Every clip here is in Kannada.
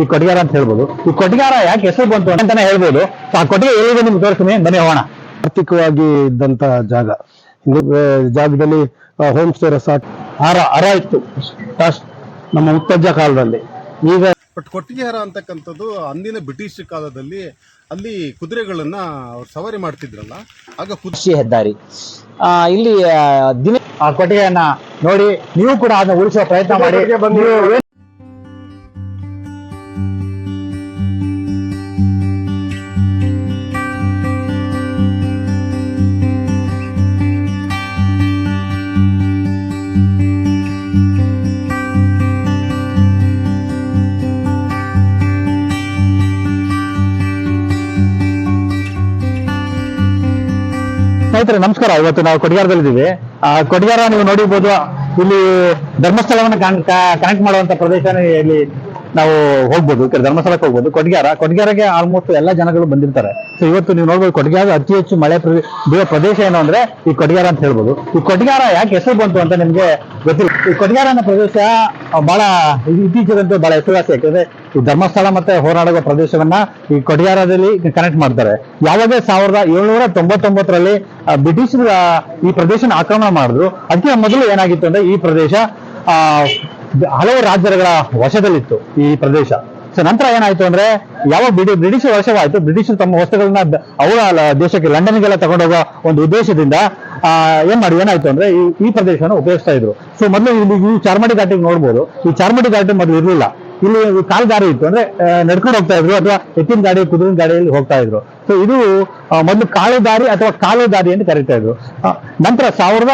ಈ ಕೊಟ್ಟಿಗಾರ ಅಂತ ಹೇಳ್ಬೋದು. ಈ ಕೊಟ್ಟಿಗಾರ ಯಾಕೆ ಹೆಸರು ಬಂತು ಅಂತಾನೆ ಹೇಳ್ಬೋದು. ಆ ಕೊಟ್ಟಿಗೆ ಎಲ್ಲಿದೆ ನಿಮ್ಗೆ ತೋರಿಸ್ತೀನಿ. ಬನ್ನಿ ಹೋಗೋಣ. ಆರ್ಥಿಕವಾಗಿ ಇದ್ದಂತ ಜಾಗ. ಜಾಗದಲ್ಲಿ ಹೋಮ್ ಸ್ಟೇ ರೆಸಾರ್ಟ್ ಹಾರ ಹರ ಇತ್ತು. ಫಸ್ಟ್ ನಮ್ಮ ಮುತ್ತಜ್ಜ ಕಾಲದಲ್ಲಿ. ಈಗ ಬಟ್ ಕೊಟ್ಟಿಗೆಹಾರ ಅಂತಕ್ಕಂಥದ್ದು ಅಂದಿನ ಬ್ರಿಟಿಷ್ ಕಾಲದಲ್ಲಿ ಅಲ್ಲಿ ಕುದುರೆಗಳನ್ನ ಅವ್ರು ಸವಾರಿ ಮಾಡ್ತಿದ್ರಲ್ಲ ಆಗ ಕುದುರೆ ರಾಷ್ಟ್ರೀಯ ಹೆದ್ದಾರಿ. ಆ, ಇಲ್ಲಿ ಆ, ದಿನ ಆ ಕೊಟ್ಟಿಗೆಯನ್ನ ನೋಡಿ ನೀವು ಕೂಡ ಅದನ್ನ ಉಳಿಸುವ ಪ್ರಯತ್ನ ಮಾಡಿ. ಸ್ನೇಹಿತರೆ ನಮಸ್ಕಾರ. ಇವತ್ತು ನಾವು ಕೊಟ್ಟಿಗೆಹಾರದಲ್ಲಿದ್ದೀವಿ ಆ, ಕೊಡಿಗಾರ ನೀವು ನೋಡಿರ್ಬೋದು, ಇಲ್ಲಿ ಧರ್ಮಸ್ಥಳವನ್ನು ಕನೆಕ್ಟ್ ಮಾಡುವಂತ ಪ್ರದೇಶ ಇಲ್ಲಿ ನಾವು ಹೋಗ್ಬೋದು ಧರ್ಮಸ್ಥಳಕ್ಕೆ ಹೋಗ್ಬೋದು. ಕೊಟ್ಟಿಗೆಹಾರ ಕೊಡ್ಗ್ಯಾರಗೆ ಆಲ್ಮೋಸ್ಟ್ ಎಲ್ಲ ಜನಗಳು ಬಂದಿರ್ತಾರೆ. ಸೊ ಇವತ್ತು ನೀವು ನೋಡ್ಬೋದು ಕೊಡ್ಗ್ಯಾರ ಅತಿ ಹೆಚ್ಚು ಮಳೆ ಬೀಳೋ ಪ್ರದೇಶ ಏನು ಅಂದ್ರೆ ಈ ಕೊಡಿಗಾರ ಅಂತ ಹೇಳ್ಬೋದು. ಈ ಕೊಡಿಗಾರ ಯಾಕೆ ಹೆಸರು ಬಂತು ಅಂತ ನಿಮ್ಗೆ ಗೊತ್ತಿಲ್ಲ. ಈ ಕೊಡಿಗಾರನ ಅನ್ನೋ ಪ್ರದೇಶ ಬಹಳ ಇತ್ತೀಚೆಗಂತೂ ಬಹಳ ಹೆಸರುವಾಸಿ ಯಾಕಂದ್ರೆ ಈ ಧರ್ಮಸ್ಥಳ ಮತ್ತೆ ಹೋರಾಡುವ ಪ್ರದೇಶವನ್ನ ಈ ಕೊಡಿಗಾರದಲ್ಲಿ ಕನೆಕ್ಟ್ ಮಾಡ್ತಾರೆ. ಯಾವಾಗ ಸಾವಿರದ ಏಳ್ನೂರ ತೊಂಬತ್ತೊಂಬತ್ತರಲ್ಲಿ ಬ್ರಿಟಿಷರು ಈ ಪ್ರದೇಶನ ಆಕ್ರಮಣ ಮಾಡಿದ್ರು, ಅದಕ್ಕೆ ಮೊದಲು ಏನಾಗಿತ್ತು ಅಂದ್ರೆ ಈ ಪ್ರದೇಶ, ಆ ಹಲವು ರಾಜ್ಯಗಳ ವಶದಲ್ಲಿತ್ತು ಈ ಪ್ರದೇಶ. ಸೊ ನಂತರ ಏನಾಯ್ತು ಅಂದ್ರೆ, ಯಾವ ಬ್ರಿಟಿ, ಬ್ರಿಟಿಷ್ ವರ್ಷವಾಯ್ತು. ಬ್ರಿಟಿಷರು ತಮ್ಮ ವಸ್ತುಗಳನ್ನ ಅವರ ದೇಶಕ್ಕೆ ದೇಶಕ್ಕೆ ಲಂಡನ್ಗೆಲ್ಲ ತಗೊಂಡೋಗೋ ಒಂದು ಉದ್ದೇಶದಿಂದ ಏನ್ ಮಾಡಿ ಏನಾಯ್ತು ಅಂದ್ರೆ, ಈ ಈ ಪ್ರದೇಶವನ್ನು ಉಪಯೋಗಿಸ್ತಾ ಇದ್ರು. ಸೊ ಮೊದಲು ಇಲ್ಲಿ ಈ ಚಾರ್ಮಡಿ ಘಾಟಿಗೆ ನೋಡ್ಬೋದು. ಈ ಚಾರ್ಮಡಿ ಘಾಟಿ ಮೊದಲು ಇರಲಿಲ್ಲ. ಇಲ್ಲಿ ಕಾಲ್ ದಾರಿ ಇತ್ತು ಅಂದ್ರೆ ನಡ್ಕೊಂಡು ಹೋಗ್ತಾ ಇದ್ರು ಅಥವಾ ಎತ್ತಿನ ಗಾಡಿ, ಕುದುರಿನ ಗಾಡಿಯಲ್ಲಿ ಹೋಗ್ತಾ ಇದ್ರು. ಸೊ ಇದು ಮೊದಲು ಕಾಳು ದಾರಿ ಅಥವಾ ಕಾಲು ದಾರಿ ಅಂತ ಕರೀತಾ ಇದ್ರು. ನಂತರ ಸಾವಿರದ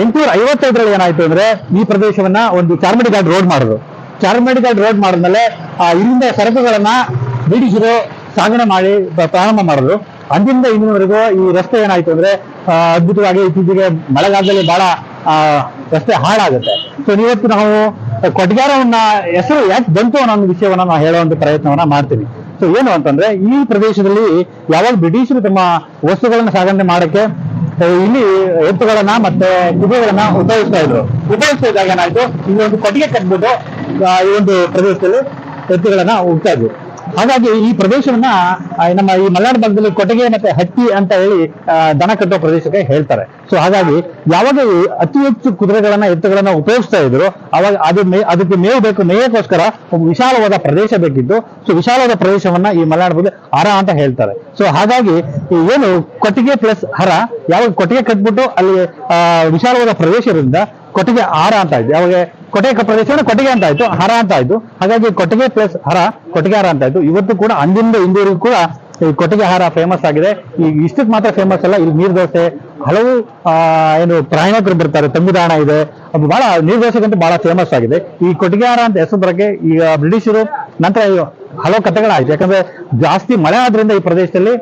ಎಂಟುನೂರ ಐವತ್ತೈದರಲ್ಲಿ ಏನಾಯ್ತು ಅಂದ್ರೆ ಈ ಪ್ರದೇಶವನ್ನ ಒಂದು ಚಾರ್ಮಡಿ ಘಾಟ್ ರೋಡ್ ಮಾಡಿದ್ರು. ಚಾರ್ಮಡಿ ಘಾಟ್ ರೋಡ್ ಮಾಡಿದ್ಮೇಲೆ ಆ, ಇಲ್ಲಿಂದ ಸರಕುಗಳನ್ನ ಬ್ರಿಟಿಷರು ಸಾಗಣೆ ಮಾಡಿ ಪ್ರಾರಂಭ ಮಾಡಿದ್ರು. ಅಂದಿಂದ ಇಂದಿನವರೆಗೂ ಈ ರಸ್ತೆ ಏನಾಯ್ತು ಅಂದ್ರೆ ಅದ್ಭುತವಾಗಿ ಇತ್ತೀಚೆಗೆ ಮಳೆಗಾಲದಲ್ಲಿ ಬಹಳ ರಸ್ತೆ ಹಾಳಾಗುತ್ತೆ. ಸೊ ಇವತ್ತು ನಾವು ಕೊಟ್ಗಾರವನ್ನ ಹೆಸರು ಯಾಕೆ ಬಂತು ಅನ್ನೋ ಒಂದು ವಿಷಯವನ್ನ ನಾವು ಹೇಳುವಂತ ಪ್ರಯತ್ನವನ್ನ ಮಾಡ್ತೀನಿ ಸೊ ಏನು ಅಂತಂದ್ರೆ ಈ ಪ್ರದೇಶದಲ್ಲಿ ಯಾವಾಗ ಬ್ರಿಟಿಷರು ತಮ್ಮ ವಸ್ತುಗಳನ್ನ ಸಾಗಣೆ ಮಾಡಕ್ಕೆ ಇಲ್ಲಿ ಎತ್ತುಗಳನ್ನ ಮತ್ತೆ ಕುದುರೆಗಳನ್ನ ಉಪಯೋಗಿಸ್ತಾ ಇದ್ರು. ಉಪಯೋಗಿಸ್ತಾ ಇದ್ದಾಗ ಏನಾಯ್ತು? ಇಲ್ಲಿ ಒಂದು ಕೊಟ್ಟಿಗೆ ಕಟ್ಬಿಟ್ಟು ಈ ಒಂದು ಪ್ರದೇಶದಲ್ಲಿ ಎತ್ತುಗಳನ್ನ ಹೋಗ್ತಾ ಇದ್ರು. ಹಾಗಾಗಿ ಈ ಪ್ರದೇಶವನ್ನ ನಮ್ಮ ಈ ಮಲೆನಾಡು ಭಾಗದಲ್ಲಿ ಕೊಟ್ಟಿಗೆ ಮತ್ತೆ ಹಟ್ಟಿ ಅಂತ ಹೇಳಿ ದನ ಕಟ್ಟುವ ಪ್ರದೇಶಕ್ಕೆ ಹೇಳ್ತಾರೆ. ಸೊ ಹಾಗಾಗಿ ಯಾವಾಗ ಅತಿ ಹೆಚ್ಚು ಕುದುರೆಗಳನ್ನ, ಎತ್ತುಗಳನ್ನ ಉಪಯೋಗಿಸ್ತಾ ಇದ್ರು, ಅವಾಗ ಅದು ಮೇ, ಅದಕ್ಕೆ ಮೇವು ಬೇಕು, ಮೇಯಕ್ಕೋಸ್ಕರ ವಿಶಾಲವಾದ ಪ್ರದೇಶ ಬೇಕಿತ್ತು. ಸೊ ವಿಶಾಲವಾದ ಪ್ರದೇಶವನ್ನ ಈ ಮಲೆನಾಡು ಭಾಗದಲ್ಲಿ ಹರ ಅಂತ ಹೇಳ್ತಾರೆ. ಸೊ ಹಾಗಾಗಿ ಏನು ಕೊಟ್ಟಿಗೆ ಪ್ಲಸ್ ಹರ, ಯಾವಾಗ ಕೊಟ್ಟಿಗೆ ಕಟ್ಬಿಟ್ಟು ಅಲ್ಲಿ ವಿಶಾಲವಾದ ಪ್ರದೇಶ ಇರೋದ್ರಿಂದ ಕೊಟ್ಟಿಗೆ ಹಾರ ಅಂತ ಆಯ್ತು. ಯಾವಾಗ ಕೊಟ್ಟಿಗೆ ಪ್ರದೇಶ ಕೊಟ್ಟಿಗೆ ಅಂತ ಆಯ್ತು, ಹರ ಅಂತ ಆಯ್ತು. ಹಾಗಾಗಿ ಕೊಟ್ಟಿಗೆ ಪ್ಲಸ್ ಹರ, ಕೊಟ್ಟಿಗೆ ಹಾರ ಅಂತ ಆಯ್ತು. ಇವತ್ತು ಕೂಡ ಅಂದಿಂದ ಇಂದಿವರೆಗೂ ಕೂಡ ಈ ಕೊಟ್ಟಿಗೆ ಹಾರ ಫೇಮಸ್ ಆಗಿದೆ. ಈ ಇಷ್ಟಕ್ಕೆ ಮಾತ್ರ ಫೇಮಸ್ ಅಲ್ಲ, ಇಲ್ಲಿ ನೀರ್ ದೋಸೆ, ಹಲವು ಏನು ಪ್ರಯಾಣಿಕರು ಬರ್ತಾರೆ, ತಂಗುದಾಣ ಇದೆ. ಅದು ಬಹಳ, ನೀರ್ ದೋಸೆಗಂತೂ ಬಹಳ ಫೇಮಸ್ ಆಗಿದೆ. ಈ ಕೊಟ್ಟಿಗೆ ಹಾರ ಅಂತ ಹೆಸರು ಬರಕ್ಕೆ ಈಗ ಬ್ರಿಟಿಷರು ನಂತರ ಹಲವು ಕಥೆಗಳಾಯ್ತು. ಯಾಕಂದ್ರೆ ಜಾಸ್ತಿ ಮಳೆ ಆದ್ರಿಂದ ಈ ಪ್ರದೇಶದಲ್ಲಿ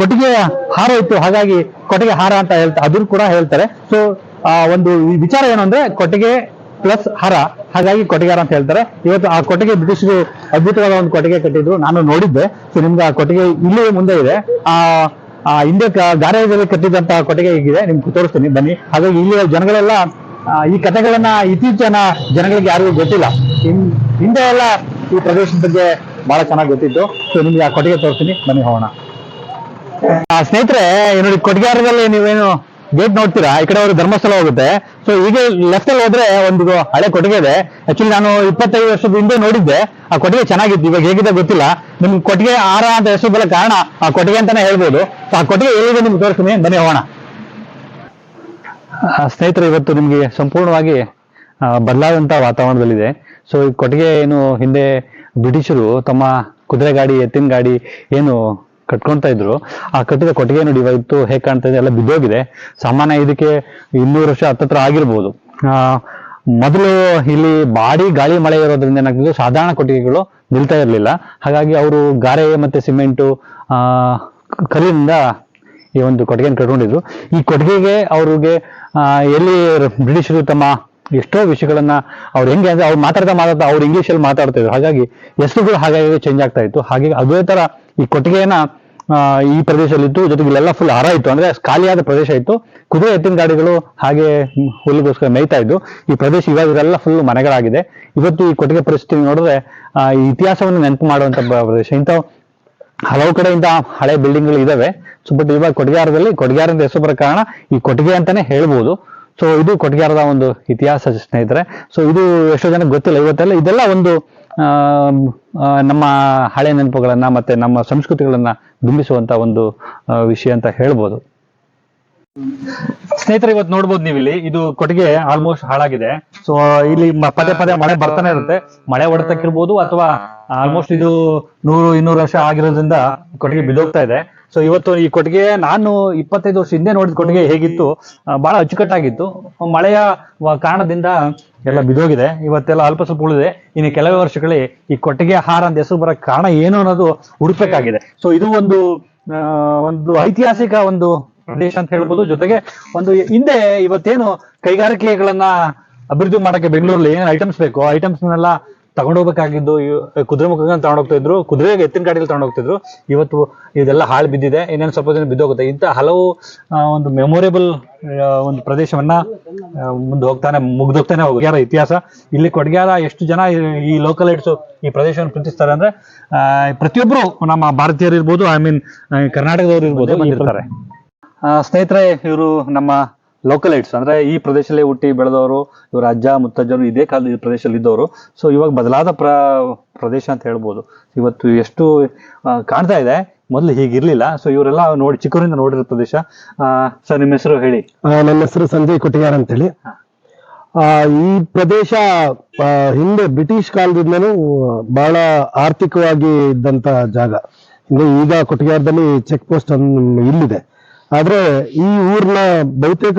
ಕೊಟ್ಟಿಗೆ ಹಾರ ಇತ್ತು. ಹಾಗಾಗಿ ಕೊಟ್ಟಿಗೆ ಹಾರ ಅಂತ ಹೇಳ್ತಾರೆ ಅದ್ರ ಕೂಡ ಹೇಳ್ತಾರೆ. ಸೊ ಒಂದು ಈ ವಿಚಾರ ಏನು ಅಂದ್ರೆ ಕೊಟ್ಟಿಗೆ ಪ್ಲಸ್ ಹರ. ಹಾಗಾಗಿ ಕೊಟ್ಟಿಗಾರ ಅಂತ ಹೇಳ್ತಾರೆ. ಇವತ್ತು ಆ ಕೊಟ್ಟಿಗೆ ಬ್ರಿಟಿಷರು ಅದ್ಭುತವಾದ ಒಂದು ಕೊಟ್ಟಿಗೆ ಕಟ್ಟಿದ್ರು. ನಾನು ನೋಡಿದ್ದೆ. ಸೊ ನಿಮ್ಗೆ ಆ ಕೊಟ್ಟಿಗೆ ಇಲ್ಲಿ ಮುಂದೆ ಇದೆ. ಆ ಆ ಹಿಂದೆ ಗಾರೆಯಲ್ಲಿ ಕಟ್ಟಿದಂತಹ ಕೊಟ್ಟಿಗೆ ಹೀಗಿದೆ. ನಿಮ್ಗೆ ತೋರಿಸ್ತೀನಿ. ಬನ್ನಿ. ಹಾಗಾಗಿ ಇಲ್ಲಿಯ ಜನಗಳೆಲ್ಲ ಆ, ಈ ಕಥೆಗಳನ್ನ ಇತ್ತೀಚಿನ ಜನಗಳಿಗೆ ಯಾರಿಗೂ ಗೊತ್ತಿಲ್ಲ. ಹಿಂದೆ ಎಲ್ಲ ಈ ಪ್ರದೇಶದ ಬಗ್ಗೆ ಬಹಳ ಚೆನ್ನಾಗಿ ಗೊತ್ತಿತ್ತು. ಸೊ ನಿಮ್ಗೆ ಆ ಕೊಟ್ಟಿಗೆ ತೋರಿಸ್ತೀನಿ. ಬನ್ನಿ ಹೋಗೋಣ. ಆ, ಸ್ನೇಹಿತರೆ ನೋಡಿ ಕೊಟ್ಟಿಗಾರದಲ್ಲಿ ನೀವೇನು ಗೇಟ್ ನೋಡ್ತೀರಾ? ಈ ಕಡೆ ಅವರು ಧರ್ಮಸ್ಥಳ ಹೋಗುತ್ತೆ. ಸೊ ಈಗ ಲೆಫ್ಟ್ ಅಲ್ಲಿ ಹೋದ್ರೆ ಒಂದು ಹಳೆ ಕೊಟ್ಟಿಗೆ ಇದೆ ಆಕ್ಚುಲಿ ನಾನು ಇಪ್ಪತ್ತೈದು ವರ್ಷದ ಹಿಂದೆ ನೋಡಿದ್ದೆ. ಆ ಕೊಟ್ಟಿಗೆ ಚೆನ್ನಾಗಿತ್ತು. ಇವಾಗ ಹೇಗಿದೆ ಗೊತ್ತಿಲ್ಲ. ನಿಮ್ ಕೊಟ್ಟಿಗೆ ಆರ ಅಂತ ಹೆಸರು ಬರೋ ಕಾರಣ ಆ ಕೊಟ್ಟಿಗೆ ಅಂತಾನೆ ಹೇಳ್ಬೋದು. ಆ ಕೊಟ್ಟಿಗೆ ಎಲ್ಲಿದೆ ನಿಮ್ಗೆ ತೋರಿಸ್ತೀನಿ. ಬನ್ನಿ, ಹೋಗೋಣ. ಸ್ನೇಹಿತರೆ, ಇವತ್ತು ನಿಮಗೆ ಸಂಪೂರ್ಣವಾಗಿ ಬದಲಾದಂತ ವಾತಾವರಣದಲ್ಲಿದೆ. ಸೊ ಈ ಕೊಟ್ಟಿಗೆ ಏನು ಹಿಂದೆ ಬ್ರಿಟಿಷರು ತಮ್ಮ ಕುದುರೆ ಗಾಡಿ, ಎತ್ತಿನ ಗಾಡಿ ಏನು ಕಟ್ಕೊಂತ ಇದ್ರು. ಆ ಕಟ್ಟಿದ ಕೊಟ್ಟಿಗೆ ನೋಡಿ ಇವತ್ತು ಹೇಗೆ ಕಾಣ್ತಾ ಇದೆ, ಎಲ್ಲ ಬಿದ್ದೋಗಿದೆ. ಸಾಮಾನ್ಯ ಇದಕ್ಕೆ ಇನ್ನೂರು ವರ್ಷ ಹತ್ತತ್ರ ಆಗಿರ್ಬೋದು. ಮೊದಲು ಇಲ್ಲಿ ಬಾಡಿ ಗಾಳಿ ಮಳೆ ಇರೋದ್ರಿಂದ ಏನಾಗ್ತಿದ್ದು ಸಾಧಾರಣ ಕೊಟ್ಟಿಗೆಗಳು ನಿಲ್ತಾ ಇರಲಿಲ್ಲ. ಹಾಗಾಗಿ ಅವರು ಗಾರೆ ಮತ್ತೆ ಸಿಮೆಂಟು ಕಲ್ಲಿನಿಂದ ಈ ಒಂದು ಕೊಟ್ಟಿಗೆಯನ್ನು ಕಟ್ಕೊಂಡಿದ್ರು. ಈ ಕೊಟ್ಟಿಗೆಗೆ ಅವ್ರಿಗೆ ಎಲ್ಲಿ ಬ್ರಿಟಿಷರು ತಮ್ಮ ಎಷ್ಟೋ ವಿಷಯಗಳನ್ನ ಅವ್ರು ಹೆಂಗೆ ಅಂದ್ರೆ ಅವ್ರು ಮಾತಾಡ್ತಾ ಮಾತಾಡ್ತಾ ಅವ್ರು ಇಂಗ್ಲಿಷ್ ಅಲ್ಲಿ ಮಾತಾಡ್ತಾ ಇದ್ರು. ಹಾಗಾಗಿ ಹೆಸರುಗಳು ಹಾಗಾಗಿ ಚೇಂಜ್ ಆಗ್ತಾ ಇತ್ತು. ಹಾಗೆ ಅದೇ ತರ ಈ ಕೊಟ್ಟಿಗೆಯನ್ನ ಈ ಪ್ರದೇಶದಲ್ಲಿತ್ತು ಜೊತೆಗೆ ಇಲ್ಲೆಲ್ಲ ಫುಲ್ ಹರ ಇತ್ತು. ಅಂದ್ರೆ ಖಾಲಿಯಾದ ಪ್ರದೇಶ ಇತ್ತು. ಕುದುರೆ ಎತ್ತಿನ ಗಾಡಿಗಳು ಹಾಗೆ ಹುಲ್ಲಿಗೋಸ್ಕರ ಮೇಯ್ತಾ ಇದ್ದು. ಈ ಪ್ರದೇಶ ಇವಾಗ ಇದೆಲ್ಲ ಫುಲ್ ಮನೆಗಳಾಗಿದೆ. ಇವತ್ತು ಈ ಕೊಟ್ಟಿಗೆ ಪರಿಸ್ಥಿತಿ ನೋಡಿದ್ರೆ ಈ ಇತಿಹಾಸವನ್ನು ನೆನಪು ಮಾಡುವಂತ ಪ್ರದೇಶ. ಇಂಥ ಹಲವು ಕಡೆಯಿಂದ ಹಳೆ ಬಿಲ್ಡಿಂಗ್ಗಳು ಇದಾವೆ. ಸೊ ಬಟ್ ಇವಾಗ ಕೊಟ್ಟಿಗೆಹಾರದಲ್ಲಿ ಕೊಟ್ಟಿಗೆಹಾರ ಹೆಸರು ಬರೋ ಕಾರಣ ಈ ಕೊಟ್ಟಿಗೆ ಅಂತಾನೆ ಹೇಳ್ಬೋದು. ಸೊ ಇದು ಕೊಟ್ಗಾರದ ಒಂದು ಇತಿಹಾಸ ಸ್ನೇಹಿತರೆ. ಸೊ ಇದು ಎಷ್ಟೋ ಜನಕ್ಕೆ ಗೊತ್ತಿಲ್ಲ. ಇವತ್ತೆಲ್ಲ ಇದೆಲ್ಲ ಒಂದು ನಮ್ಮ ಹಳೆ ನೆನಪುಗಳನ್ನ ಮತ್ತೆ ನಮ್ಮ ಸಂಸ್ಕೃತಿಗಳನ್ನ ಬಿಂಬಿಸುವಂತ ಒಂದು ವಿಷಯ ಅಂತ ಹೇಳ್ಬೋದು. ಸ್ನೇಹಿತರೆ ಇವತ್ತು ನೋಡ್ಬೋದು ನೀವು ಇಲ್ಲಿ ಇದು ಕೊಟ್ಟಿಗೆ ಆಲ್ಮೋಸ್ಟ್ ಹಾಳಾಗಿದೆ. ಸೊ ಇಲ್ಲಿ ಪದೇ ಪದೇ ಮಳೆ ಬರ್ತಾನೆ ಇರುತ್ತೆ. ಮಳೆ ಹೊಡೆತಕ್ಕಿರ್ಬೋದು ಅಥವಾ ಆಲ್ಮೋಸ್ಟ್ ಇದು ನೂರು, ಇನ್ನೂರು ವರ್ಷ ಆಗಿರೋದ್ರಿಂದ ಕೊಟ್ಟಿಗೆ ಬಿದ್ದೋಗ್ತಾ ಇದೆ. ಸೊ ಇವತ್ತು ಈ ಕೊಟ್ಟಿಗೆ ನಾನು ಇಪ್ಪತ್ತೈದು ವರ್ಷ ಹಿಂದೆ ನೋಡಿದ ಕೊಟ್ಟಿಗೆ ಹೇಗಿತ್ತು ಬಹಳ ಅಚ್ಚುಕಟ್ಟಾಗಿತ್ತು. ಮಳೆಯ ಕಾರಣದಿಂದ ಎಲ್ಲ ಬಿದೋಗಿದೆ. ಇವತ್ತೆಲ್ಲ ಅಲ್ಪ ಸ್ವಲ್ಪ ಉಳಿದಿದೆ. ಇನ್ನು ಕೆಲವೇ ವರ್ಷಗಳಲ್ಲಿ ಈ ಕೊಟ್ಟಿಗೆ ಆಹಾರ ಅಂತ ಹೆಸರು ಬರೋ ಕಾರಣ ಏನು ಅನ್ನೋದು ಹುಡುಕ್ಬೇಕಾಗಿದೆ. ಸೊ ಇದು ಒಂದು ಆ, ಒಂದು ಐತಿಹಾಸಿಕ ಒಂದು ಪ್ರದೇಶ ಅಂತ ಹೇಳ್ಬೋದು. ಜೊತೆಗೆ ಒಂದು ಹಿಂದೆ ಇವತ್ತೇನು ಕೈಗಾರಿಕೆಗಳನ್ನ ಅಭಿವೃದ್ಧಿ ಮಾಡಕ್ಕೆ ಬೆಂಗಳೂರಲ್ಲಿ ಏನೇನು ಐಟಮ್ಸ್ ಬೇಕು ಐಟಮ್ಸ್ ನೆಲ್ಲ ತಗೊಂಡೋಗ್ಬೇಕಾಗಿದ್ದು ಕುದುರೆ ಮುಖ ತಗೊಂಡೋಗ್ತಾ ಇದ್ರು ಕುದುರೆಗೆ ಎತ್ತಿನ ಗಾಡಿಯಲ್ಲಿ ತಗೊಂಡೋಗ್ತಿದ್ರು ಇವತ್ತು ಇದೆಲ್ಲ ಹಾಳು ಬಿದ್ದಿದೆ ಇನ್ನೇನು ಸ್ವಲ್ಪ ದಿನ ಬಿದ್ದೋಗುತ್ತೆ. ಇಂಥ ಹಲವು ಒಂದು ಮೆಮೊರೇಬಲ್ ಒಂದು ಪ್ರದೇಶವನ್ನ ಮುಂದೆ ಹೋಗ್ತಾನೆ ಮುಗ್ದೋಗ್ತಾನೆ ಹೋಗ್ಯಾರ ಇತಿಹಾಸ. ಇಲ್ಲಿ ಕೊಡಗ್ಯಾರ ಎಷ್ಟು ಜನ ಈ- ಲೋಕಲ್ ಐಟ್ಸ್ ಈ ಪ್ರದೇಶವನ್ನು ಪ್ರೀತಿಸ್ತಾರೆ ಅಂದ್ರೆ ಪ್ರತಿಯೊಬ್ಬರು ಪ್ರತಿಯೊಬ್ರು ನಮ್ಮ ಭಾರತೀಯರು ಇರ್ಬೋದು ಐ ಮೀನ್ ಕರ್ನಾಟಕದವರು ಇರ್ಬೋದು ಬಂದಿರ್ತಾರೆ. ಸ್ನೇಹಿತರೆ ಇವರು ನಮ್ಮ ಲೋಕಲೈಟ್ಸ್ ಅಂದ್ರೆ ಈ ಪ್ರದೇಶದಲ್ಲೇ ಹುಟ್ಟಿ ಬೆಳೆದವರು ಇವರ ಅಜ್ಜ ಮುತ್ತಜ್ಜರು ಇದೇ ಕಾಲದ ಈ ಪ್ರದೇಶದಲ್ಲಿ ಇದ್ದವರು. ಸೊ ಇವಾಗ ಬದಲಾದ ಪ್ರ ಪ್ರದೇಶ ಅಂತ ಹೇಳ್ಬೋದು. ಇವತ್ತು ಎಷ್ಟು ಕಾಣ್ತಾ ಇದೆ. ಮೊದಲು ಹೀಗಿರ್ಲಿಲ್ಲ. ಸೊ ಇವರೆಲ್ಲ ನೋಡಿ ಚಿಕ್ಕವರಿಂದ ನೋಡಿರೋ ಪ್ರದೇಶ. ಸರ್ ನಿಮ್ಮ ಹೆಸರು ಹೇಳಿ. ಆ, ನನ್ನ ಹೆಸರು ಸಂಜಯ್ ಅಂತ ಹೇಳಿ ಆ, ಈ ಪ್ರದೇಶ ಹಿಂದೆ ಬ್ರಿಟಿಷ್ ಕಾಲದಿಂದನೂ ಬಹಳ ಆರ್ಥಿಕವಾಗಿ ಇದ್ದಂತ ಜಾಗ. ಈಗ ಕೊಟ್ಟಿಗೆಹಾರದಲ್ಲಿ ಚೆಕ್ ಪೋಸ್ಟ್ ಇಲ್ಲಿದೆ. ಆದ್ರೆ ಈ ಊರ್ನ ಬಹುತೇಕ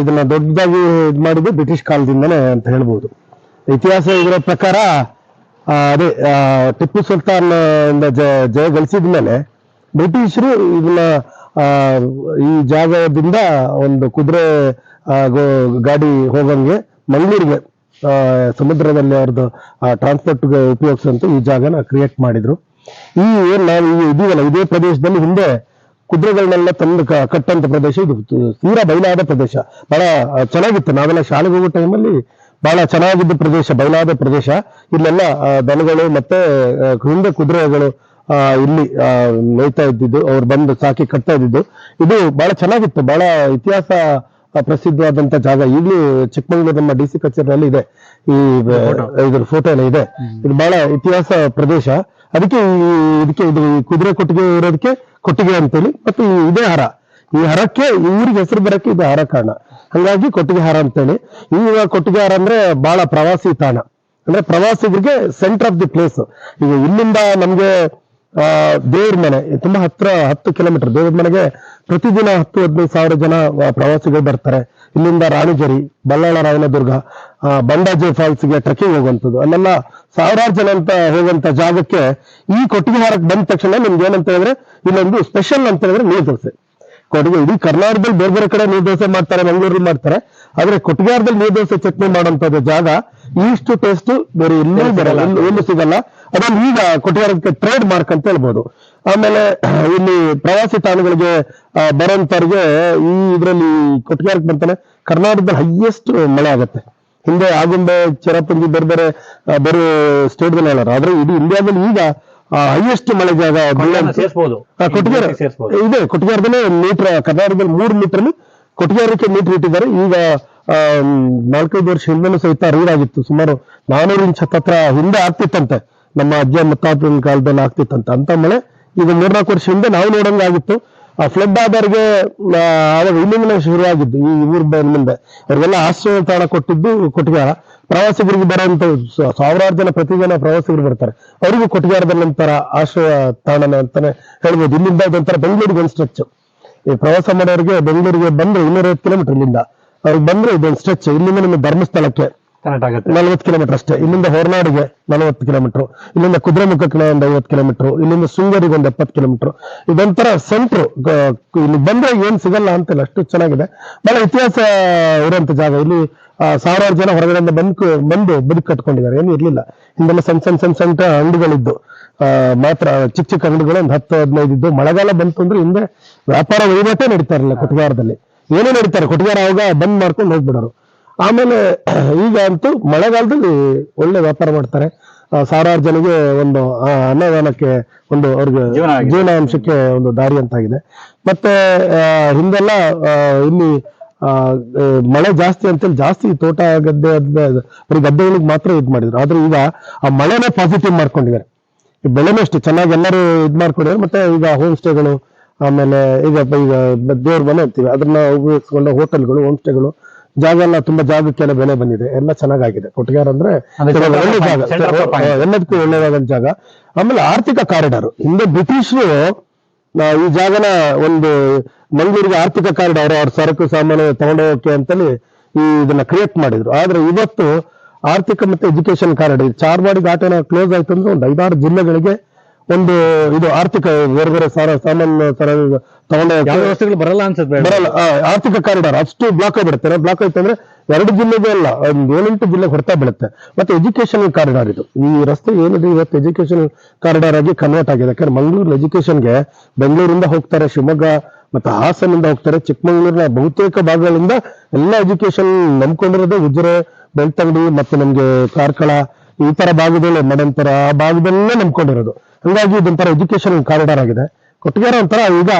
ಇದನ್ನ ದೊಡ್ಡದಾಗಿ ಇದು ಮಾಡಿದ್ದು ಬ್ರಿಟಿಷ್ ಕಾಲದಿಂದನೇ ಅಂತ ಹೇಳ್ಬೋದು. ಇತಿಹಾಸ ಇದರ ಪ್ರಕಾರ ಅದೇ ಟಿಪ್ಪು ಸುಲ್ತಾನ್ ಇಂದ ಜ- ಜಯ ಗಳಿಸಿದ ಮೇಲೆ ಬ್ರಿಟಿಷರು ಇದನ್ನ ಈ ಜಾಗದಿಂದ ಒಂದು ಕುದುರೆ ಗಾಡಿ ಹೋಗಂಗೆ ಮಂಗಳೂರಿಗೆ ಸಮುದ್ರದಲ್ಲಿ ಅವ್ರದ್ದು ಟ್ರಾನ್ಸ್ಪೋರ್ಟ್ಗೆ ಉಪಯೋಗಿಸುವಂತ ಈ ಜಾಗನ ಕ್ರಿಯೇಟ್ ಮಾಡಿದ್ರು. ಈ ಏನ್ ನಾವು ಇದೀವಲ್ಲ, ಇದೇ ಪ್ರದೇಶದಲ್ಲಿ ಹಿಂದೆ ಕುದುರೆಗಳನ್ನೆಲ್ಲ ತಂದು ಕಟ್ಟಂತ ಪ್ರದೇಶ ಇದು. ತೀರ ಬಯಲಾದ ಪ್ರದೇಶ. ಬಹಳ ಚೆನ್ನಾಗಿತ್ತು. ನಾವೆಲ್ಲ ಶಾಲೆಗೆ ಹೋಗೋ ಟೈಮಲ್ಲಿ ಬಹಳ ಚೆನ್ನಾಗಿದ್ದ ಪ್ರದೇಶ ಬಯಲಾದ ಪ್ರದೇಶ. ಇಲ್ಲೆಲ್ಲ ದನಗಳು ಮತ್ತೆ ಹಿಂದೆ ಕುದುರೆಗಳು ಇಲ್ಲಿ ನೋಯ್ತಾ ಮೇಯ್ತಾ ಇದ್ದಿದ್ದು ಅವ್ರು ಬಂದು ಸಾಕಿ ಕಟ್ತಾ ಇದ್ದಿದ್ದು. ಇದು ಬಹಳ ಚೆನ್ನಾಗಿತ್ತು. ಬಹಳ ಇತಿಹಾಸ ಪ್ರಸಿದ್ಧವಾದಂತ ಜಾಗ. ಈಗಲೂ ಚಿಕ್ಕಮಗಳೂರು ನಮ್ಮ ಡಿ ಸಿ ಕಚೇರಿಯಲ್ಲಿ ಇದೆ. ಈ ಇದ್ರ ಫೋಟೋ ಎಲ್ಲ ಇದೆ. ಇದು ಬಹಳ ಇತಿಹಾಸ ಪ್ರದೇಶ. ಅದಕ್ಕೆ ಇದಕ್ಕೆ ಇದು ಕುದುರೆ ಕೊಟ್ಟಿಗೆ ಇರೋದಕ್ಕೆ ಕೊಟ್ಟಿಗೆ ಅಂತೇಳಿ. ಮತ್ತು ಇದೇ ಹರ. ಈ ಹರಕ್ಕೆ ಊರಿಗೆ ಹೆಸರು ಬರಕ್ಕೆ ಇದು ಹರ ಕಾರಣ. ಹಂಗಾಗಿ ಕೊಟ್ಟಿಗೆ ಹಾರ ಅಂತೇಳಿ. ಈಗ ಕೊಟ್ಟಿಗೆ ಹಾರ ಅಂದ್ರೆ ಬಹಳ ಪ್ರವಾಸಿ ತಾಣ. ಅಂದ್ರೆ ಪ್ರವಾಸಿಗರಿಗೆ ಸೆಂಟರ್ ಆಫ್ ದಿ ಪ್ಲೇಸ್ ಈಗ ಇಲ್ಲಿಂದ ನಮ್ಗೆ, ಆ, ದೇವ್ರ ಮನೆ ತುಂಬಾ ಹತ್ರ ಹತ್ತು ಕಿಲೋಮೀಟರ್ ದೇವ್ರ ಮನೆಗೆ ಪ್ರತಿದಿನ ಹತ್ತು, ಹದಿನೈದು ಸಾವಿರ ಜನ ಪ್ರವಾಸಿಗರು ಬರ್ತಾರೆ. ಇಲ್ಲಿಂದ ರಾಣಿಜರಿ ಬಲ್ಲಾಳ ರಾಯನದುರ್ಗ ಬಂಡಾಜೆ ಫಾಲ್ಸ್ಗೆ ಟ್ರೆಕ್ಕಿಂಗ್ ಹೋಗುವಂಥದ್ದು. ಅಲ್ಲೆಲ್ಲ ಸಾವಿರಾರು ಜನ ಅಂತ ಹೋಗುವಂತ ಜಾಗಕ್ಕೆ ಈ ಕೊಟ್ಟಿಗೆ ಹಾರಕ್ಕೆ ಬಂದ ತಕ್ಷಣ ನಿಮ್ಗೆ ಏನಂತ ಹೇಳಿದ್ರೆ ಇಲ್ಲೊಂದು ಸ್ಪೆಷಲ್ ಅಂತ ಹೇಳಿದ್ರೆ ನೀರು ದೋಸೆ. ಕೊಟ್ಟಿಗೆ ಇಡೀ ಕರ್ನಾಟಕದಲ್ಲಿ ಬೇರೆ ಬೇರೆ ಕಡೆ ನೀರು ದೋಸೆ ಮಾಡ್ತಾರೆ ಮಂಗಳೂರಲ್ಲಿ ಮಾಡ್ತಾರೆ. ಆದ್ರೆ ಕೊಟ್ಟಿಗೆಹಾರದಲ್ಲಿ ನೀರು ದೋಸೆ ಚಟ್ನಿ ಮಾಡುವಂಥದ್ದು ಜಾಗ ಇಷ್ಟು ಟೇಸ್ಟ್ ಬೇರೆ ಎಲ್ಲೂ ಬರಲ್ಲ ಎಲ್ಲೂ ಸಿಗಲ್ಲ. ಅದನ್ನು ಈಗ ಕೊಟ್ಟಿಗೆಹಾರಕ್ಕೆ ಟ್ರೇಡ್ ಮಾರ್ಕ್ ಅಂತ ಹೇಳ್ಬೋದು. ಆಮೇಲೆ ಇಲ್ಲಿ ಪ್ರವಾಸಿ ತಾಣಗಳಿಗೆ ಬರೋಂಥವ್ರಿಗೆ ಈ ಇದರಲ್ಲಿ ಕೊಟ್ಟಿಗೆಹಾರಕ್ಕೆ ಬರ್ತಾನೆ. ಕರ್ನಾಟಕದಲ್ಲಿ ಹೈಯೆಸ್ಟ್ ಮಳೆ ಆಗುತ್ತೆ. ಹಿಂದೆ ಆಗುಂಬೆ ಚಿರಪುಂಜಿ ಬೇರೆ ಬೇರೆ ಬೇರೆ ಸ್ಟೇಟ್ಗಳು ಹೇಳೋರು. ಆದ್ರೆ ಇಡೀ ಇಂಡಿಯಾದಲ್ಲಿ ಈಗ ಹೈಯೆಸ್ಟ್ ಮಳೆ ಜಾಗ ಕೊಟ್ಟಿಗೆಹಾರ ಇದೆ ಕೊಟ್ಟಿಗೆಹಾರದಲ್ಲೇ ಮೀಟರ್ ಕರ್ನಾಟಕದಲ್ಲಿ ಮೂರು ಮೀಟರ್ ಕೊಟ್ಟಿಗೆಹಾರಕ್ಕೆ ಮೀಟರ್ ಇಟ್ಟಿದ್ದಾರೆ. ಈಗ ಆ, ನಾಲ್ಕೈದು ವರ್ಷ ಹಿಂದೆನೂ ಸಹಿತ ರೀಡಾಗಿತ್ತು ಸುಮಾರು ನಾನೂರು ಇಂಚ್ ಹತ್ರ ಹಿಂದೆ ಆಗ್ತಿತ್ತಂತೆ. ನಮ್ಮ ಅಜ್ಜ ಮುತ್ತಾತನ ಕಾಲದಲ್ಲಿ ಆಗ್ತಿತ್ತಂತೆ. ಅಂತ ಮಳೆ ಈಗ ಮೂರ್ನಾಲ್ಕು ವರ್ಷ ಹಿಂದೆ ನಾವು ನೋಡಂಗಾಗಿತ್ತು ಆ ಫ್ಲಡ್ ಆದವ್ರಿಗೆ ಅವಾಗ ಇಲ್ಲಿಂದಲೇ ಶುರು ಆಗಿದ್ದು ಈ ಊರ್ ಮುಂದೆ. ಅವ್ರಿಗೆಲ್ಲ ಆಶ್ರಯ ತಾಣ ಕೊಟ್ಟಿದ್ದು ಕೊಟ್ಟಿಗಾರ ಪ್ರವಾಸಿಗರಿಗೆ ಬರೋಂಥ ಸಾವಿರಾರು ಜನ ಪ್ರತಿದಿನ ಪ್ರವಾಸಿಗರು ಬರ್ತಾರೆ. ಅವರಿಗೂ ಕೊಟ್ಟಿಗಾರದ ನಂತರ ಆಶ್ರಯ ತಾಣನ ಅಂತಾನೆ ಹೇಳ್ಬೋದು. ಇಲ್ಲಿಂದ ನಂತರ ಬೆಂಗಳೂರಿಗೆ ಒಂದು ಸ್ಟ್ರೆಚ್ ಈ ಪ್ರವಾಸ ಮಾಡೋರಿಗೆ ಬೆಂಗಳೂರಿಗೆ ಬಂದ್ರೆ ಇನ್ನೂರೈವತ್ತು ಕಿಲೋಮೀಟರ್ ಇಲ್ಲಿಂದ. ಅವ್ರಿಗೆ ಬಂದ್ರೆ ಇದೊಂದು ಸ್ಟ್ರೆಚ್ ಇಲ್ಲಿಂದ ನಿಮ್ಮ ಧರ್ಮಸ್ಥಳಕ್ಕೆ. ಕನೆಕ್ಟ್ ಆಗುತ್ತೆ. ನಲವತ್ತು ಕಿಲೋಮೀಟರ್ ಅಷ್ಟೇ. ಇಲ್ಲಿಂದ ಹೊರನಾಡಿಗೆ ನಲವತ್ತು ಕಿಲೋಮೀಟರ್, ಇಲ್ಲಿಂದ ಕುದುರೆಮುಖಕ್ಕೆ ಒಂದು ಐವತ್ತು ಕಿಲೋಮೀಟರ್, ಇಲ್ಲಿಂದ ಸುಂಗರಿಗೆ ಒಂದು ಎಪ್ಪತ್ತು ಕಿಲೋಮೀಟರ್. ಇದೊಂಥರ ಸೆಂಟ್ರು ಇಲ್ಲಿ ಬಂದ್ರೆ ಏನ್ ಸಿಗಲ್ಲ ಅಂತಿಲ್ಲ ಅಷ್ಟು ಚೆನ್ನಾಗಿದೆ. ಬಹಳ ಇತಿಹಾಸ ಇರುವಂತ ಜಾಗ. ಇಲ್ಲಿ ಸಾವಿರಾರು ಜನ ಹೊರಗಡೆಯಿಂದ ಬಂದು ಬಂದು ಬದುಕು ಕಟ್ಕೊಂಡಿದ್ದಾರೆ. ಏನು ಇರ್ಲಿಲ್ಲ. ಹಿಂದೆಲ್ಲ ಸಣ್ಣ ಸಣ್ಣ ಸಣ್ಣ ಸಣ್ಣ ಅಂಗಡಿಗಳಿದ್ದು. ಮಾತ್ರ, ಚಿಕ್ಕ ಚಿಕ್ಕ ಅಂಗಡಿಗಳು ಒಂದು ಹತ್ತು, ಹದಿನೈದು ಇದ್ದು. ಮಳೆಗಾಲ ಬಂತು ಅಂದ್ರೆ ಹಿಂದೆ ವ್ಯಾಪಾರ ವಹಿವಾಟೇ ನಡೀತಾ ಇರಲಿಲ್ಲ ಕೊಟ್ಟಿಗಾರದಲ್ಲಿ ಏನೇ ನಡೀತಾರೆ. ಕೊಟ್ಟಿಗಾರ ಅವಾಗ ಬಂದ್ ಮಾಡ್ಕೊಂಡು ಹೋಗ್ಬಿಡೋರು. ಆಮೇಲೆ ಈಗ ಅಂತೂ ಮಳೆಗಾಲದಲ್ಲಿ ಒಳ್ಳೆ ವ್ಯಾಪಾರ ಮಾಡ್ತಾರೆ. ಸಾವಿರಾರು ಜನಗೆ ಒಂದು ಆ, ಅನ್ನದಾನಕ್ಕೆ ಒಂದು ಅವ್ರಿಗೆ. ಜೀವನಾಂಶಕ್ಕೆ ಒಂದು ದಾರಿ ಅಂತಾಗಿದೆ. ಮತ್ತೆ ಆ, ಹಿಂದೆಲ್ಲ ಇಲ್ಲಿ ಮಳೆ ಜಾಸ್ತಿ ಅಂತೇಳಿ ಜಾಸ್ತಿ ತೋಟ ಗದ್ದೆ ಬರೀ ಗದ್ದೆಗಳಿಗೆ ಮಾತ್ರ ಇದ್ ಮಾಡಿದ್ರು. ಆದ್ರೆ ಈಗ ಆ ಮಳೆನೇ ಪಾಸಿಟಿವ್ ಮಾಡ್ಕೊಂಡಿದ್ದಾರೆ. ಈ ಬೆಳೆನೂ ಅಷ್ಟೇ ಚೆನ್ನಾಗಿ ಎಲ್ಲರೂ ಇದ್ ಮಾಡ್ಕೊಂಡಿದ್ದಾರೆ. ಮತ್ತೆ ಈಗ ಹೋಮ್ ಸ್ಟೇಗಳು ಆಮೇಲೆ ಈಗ ಈಗ ದೇವ್ರ ಮನೆ ಅಂತೀವಿ. ಅದನ್ನ ಉಪಯೋಗಿಸ್ಕೊಂಡು ಹೋಟೆಲ್ಗಳು ಹೋಮ್ ಸ್ಟೇಗಳು ಜಾಗ ಎಲ್ಲ ತುಂಬಾ ಜಾಗಕ್ಕೆಲ್ಲ ಬೆಲೆ ಬಂದಿದೆ. ಎಲ್ಲ ಚೆನ್ನಾಗಾಗಿದೆ. ಕೊಟ್ಟಿಗೆಹಾರ ಅಂದ್ರೆ ಒಳ್ಳೆ ಜಾಗ. ಎಲ್ಲದಕ್ಕೂ ಒಳ್ಳೆಯದಾದ ಜಾಗ. ಆಮೇಲೆ ಆರ್ಥಿಕ ಕಾರಿಡಾರ್. ಹಿಂದೆ ಬ್ರಿಟಿಷರು ಈ ಜಾಗನ ಒಂದು ಮಂಗಳೂರಿಗೆ ಆರ್ಥಿಕ ಕಾರಿಡಾರ್ ಅವ್ರ ಸರಕು ಸಾಮಾನು ತಗೊಂಡೋಗಕ್ಕೆ ಅಂತೇಳಿ ಈ ಇದನ್ನ ಕ್ರಿಯೇಟ್ ಮಾಡಿದ್ರು. ಆದ್ರೆ ಇವತ್ತು ಆರ್ಥಿಕ ಮತ್ತೆ ಎಜುಕೇಶನ್ ಕಾರಿಡಾರ್ ಚಾರ್ವಾಡಿ ಘಾಟನ ಕ್ಲೋಸ್ ಆಯ್ತು ಅಂದ್ರೆ ಒಂದು ಐದಾರು ಜಿಲ್ಲೆಗಳಿಗೆ ಒಂದು ಇದು ಆರ್ಥಿಕ ಬೇರೆ ಬೇರೆ ಸಾರ ಸಾಮಾನ್ಯ ತರ ತಗೊಂಡೋಗಕ್ಕೆ ಯಾವ ವಸ್ತುಗಳು ಬರಲ್ಲ ಅನ್ಸುತ್ತೆ ಬರಲ್ಲ. ಆ, ಆರ್ಥಿಕ ಕಾರಿಡಾರ್ ಅಷ್ಟು ಬ್ಲಾಕ್ ಆಗಿಬಿಡುತ್ತೆ. ಬ್ಲಾಕ್ ಆಯ್ತು ಅಂದ್ರೆ ಎರಡು ಜಿಲ್ಲೆಗೆ ಅಲ್ಲ ಒಂದು ಏಳೆಂಟು ಜಿಲ್ಲೆ ಹೊರತಾ ಬೀಳುತ್ತೆ. ಮತ್ತೆ ಎಜುಕೇಶನ್ ಕಾರಿಡಾರ್ ಇದು. ಈ ರಸ್ತೆ ಏನಿದೆ ಇವತ್ತು ಎಜುಕೇಶನ್ ಕಾರಿಡಾರ್ ಆಗಿ ಕನ್ವರ್ಟ್ ಆಗಿದೆ. ಯಾಕಂದ್ರೆ ಮಂಗಳೂರು ಎಜುಕೇಶನ್ಗೆ ಬೆಂಗಳೂರಿಂದ ಹೋಗ್ತಾರೆ ಶಿವಮೊಗ್ಗ ಮತ್ತೆ ಹಾಸನಿಂದ ಹೋಗ್ತಾರೆ ಚಿಕ್ಕಮಗಳೂರಿನ ಬಹುತೇಕ ಭಾಗಗಳಿಂದ ಎಲ್ಲ ಎಜುಕೇಶನ್ ನಂಬ್ಕೊಂಡಿರೋದು ಉಜಿರೆ ಬೆಳ್ತಂಗಡಿ ಮತ್ತೆ ನಮ್ಗೆ ಕಾರ್ಕಳ ಈ ತರ ಭಾಗದಲ್ಲಿ ಮಡಂತರ ಆ ಭಾಗದಲ್ಲೇ ನಂಬ್ಕೊಂಡಿರೋದು. ಹಂಗಾಗಿ ಇದೊಂಥರ ಎಜುಕೇಶನ್ ಕಾರಿಡಾರ್ ಆಗಿದೆ. ಕೊಟ್ಟಿಗೆರ ಒಂಥರ ಈಗ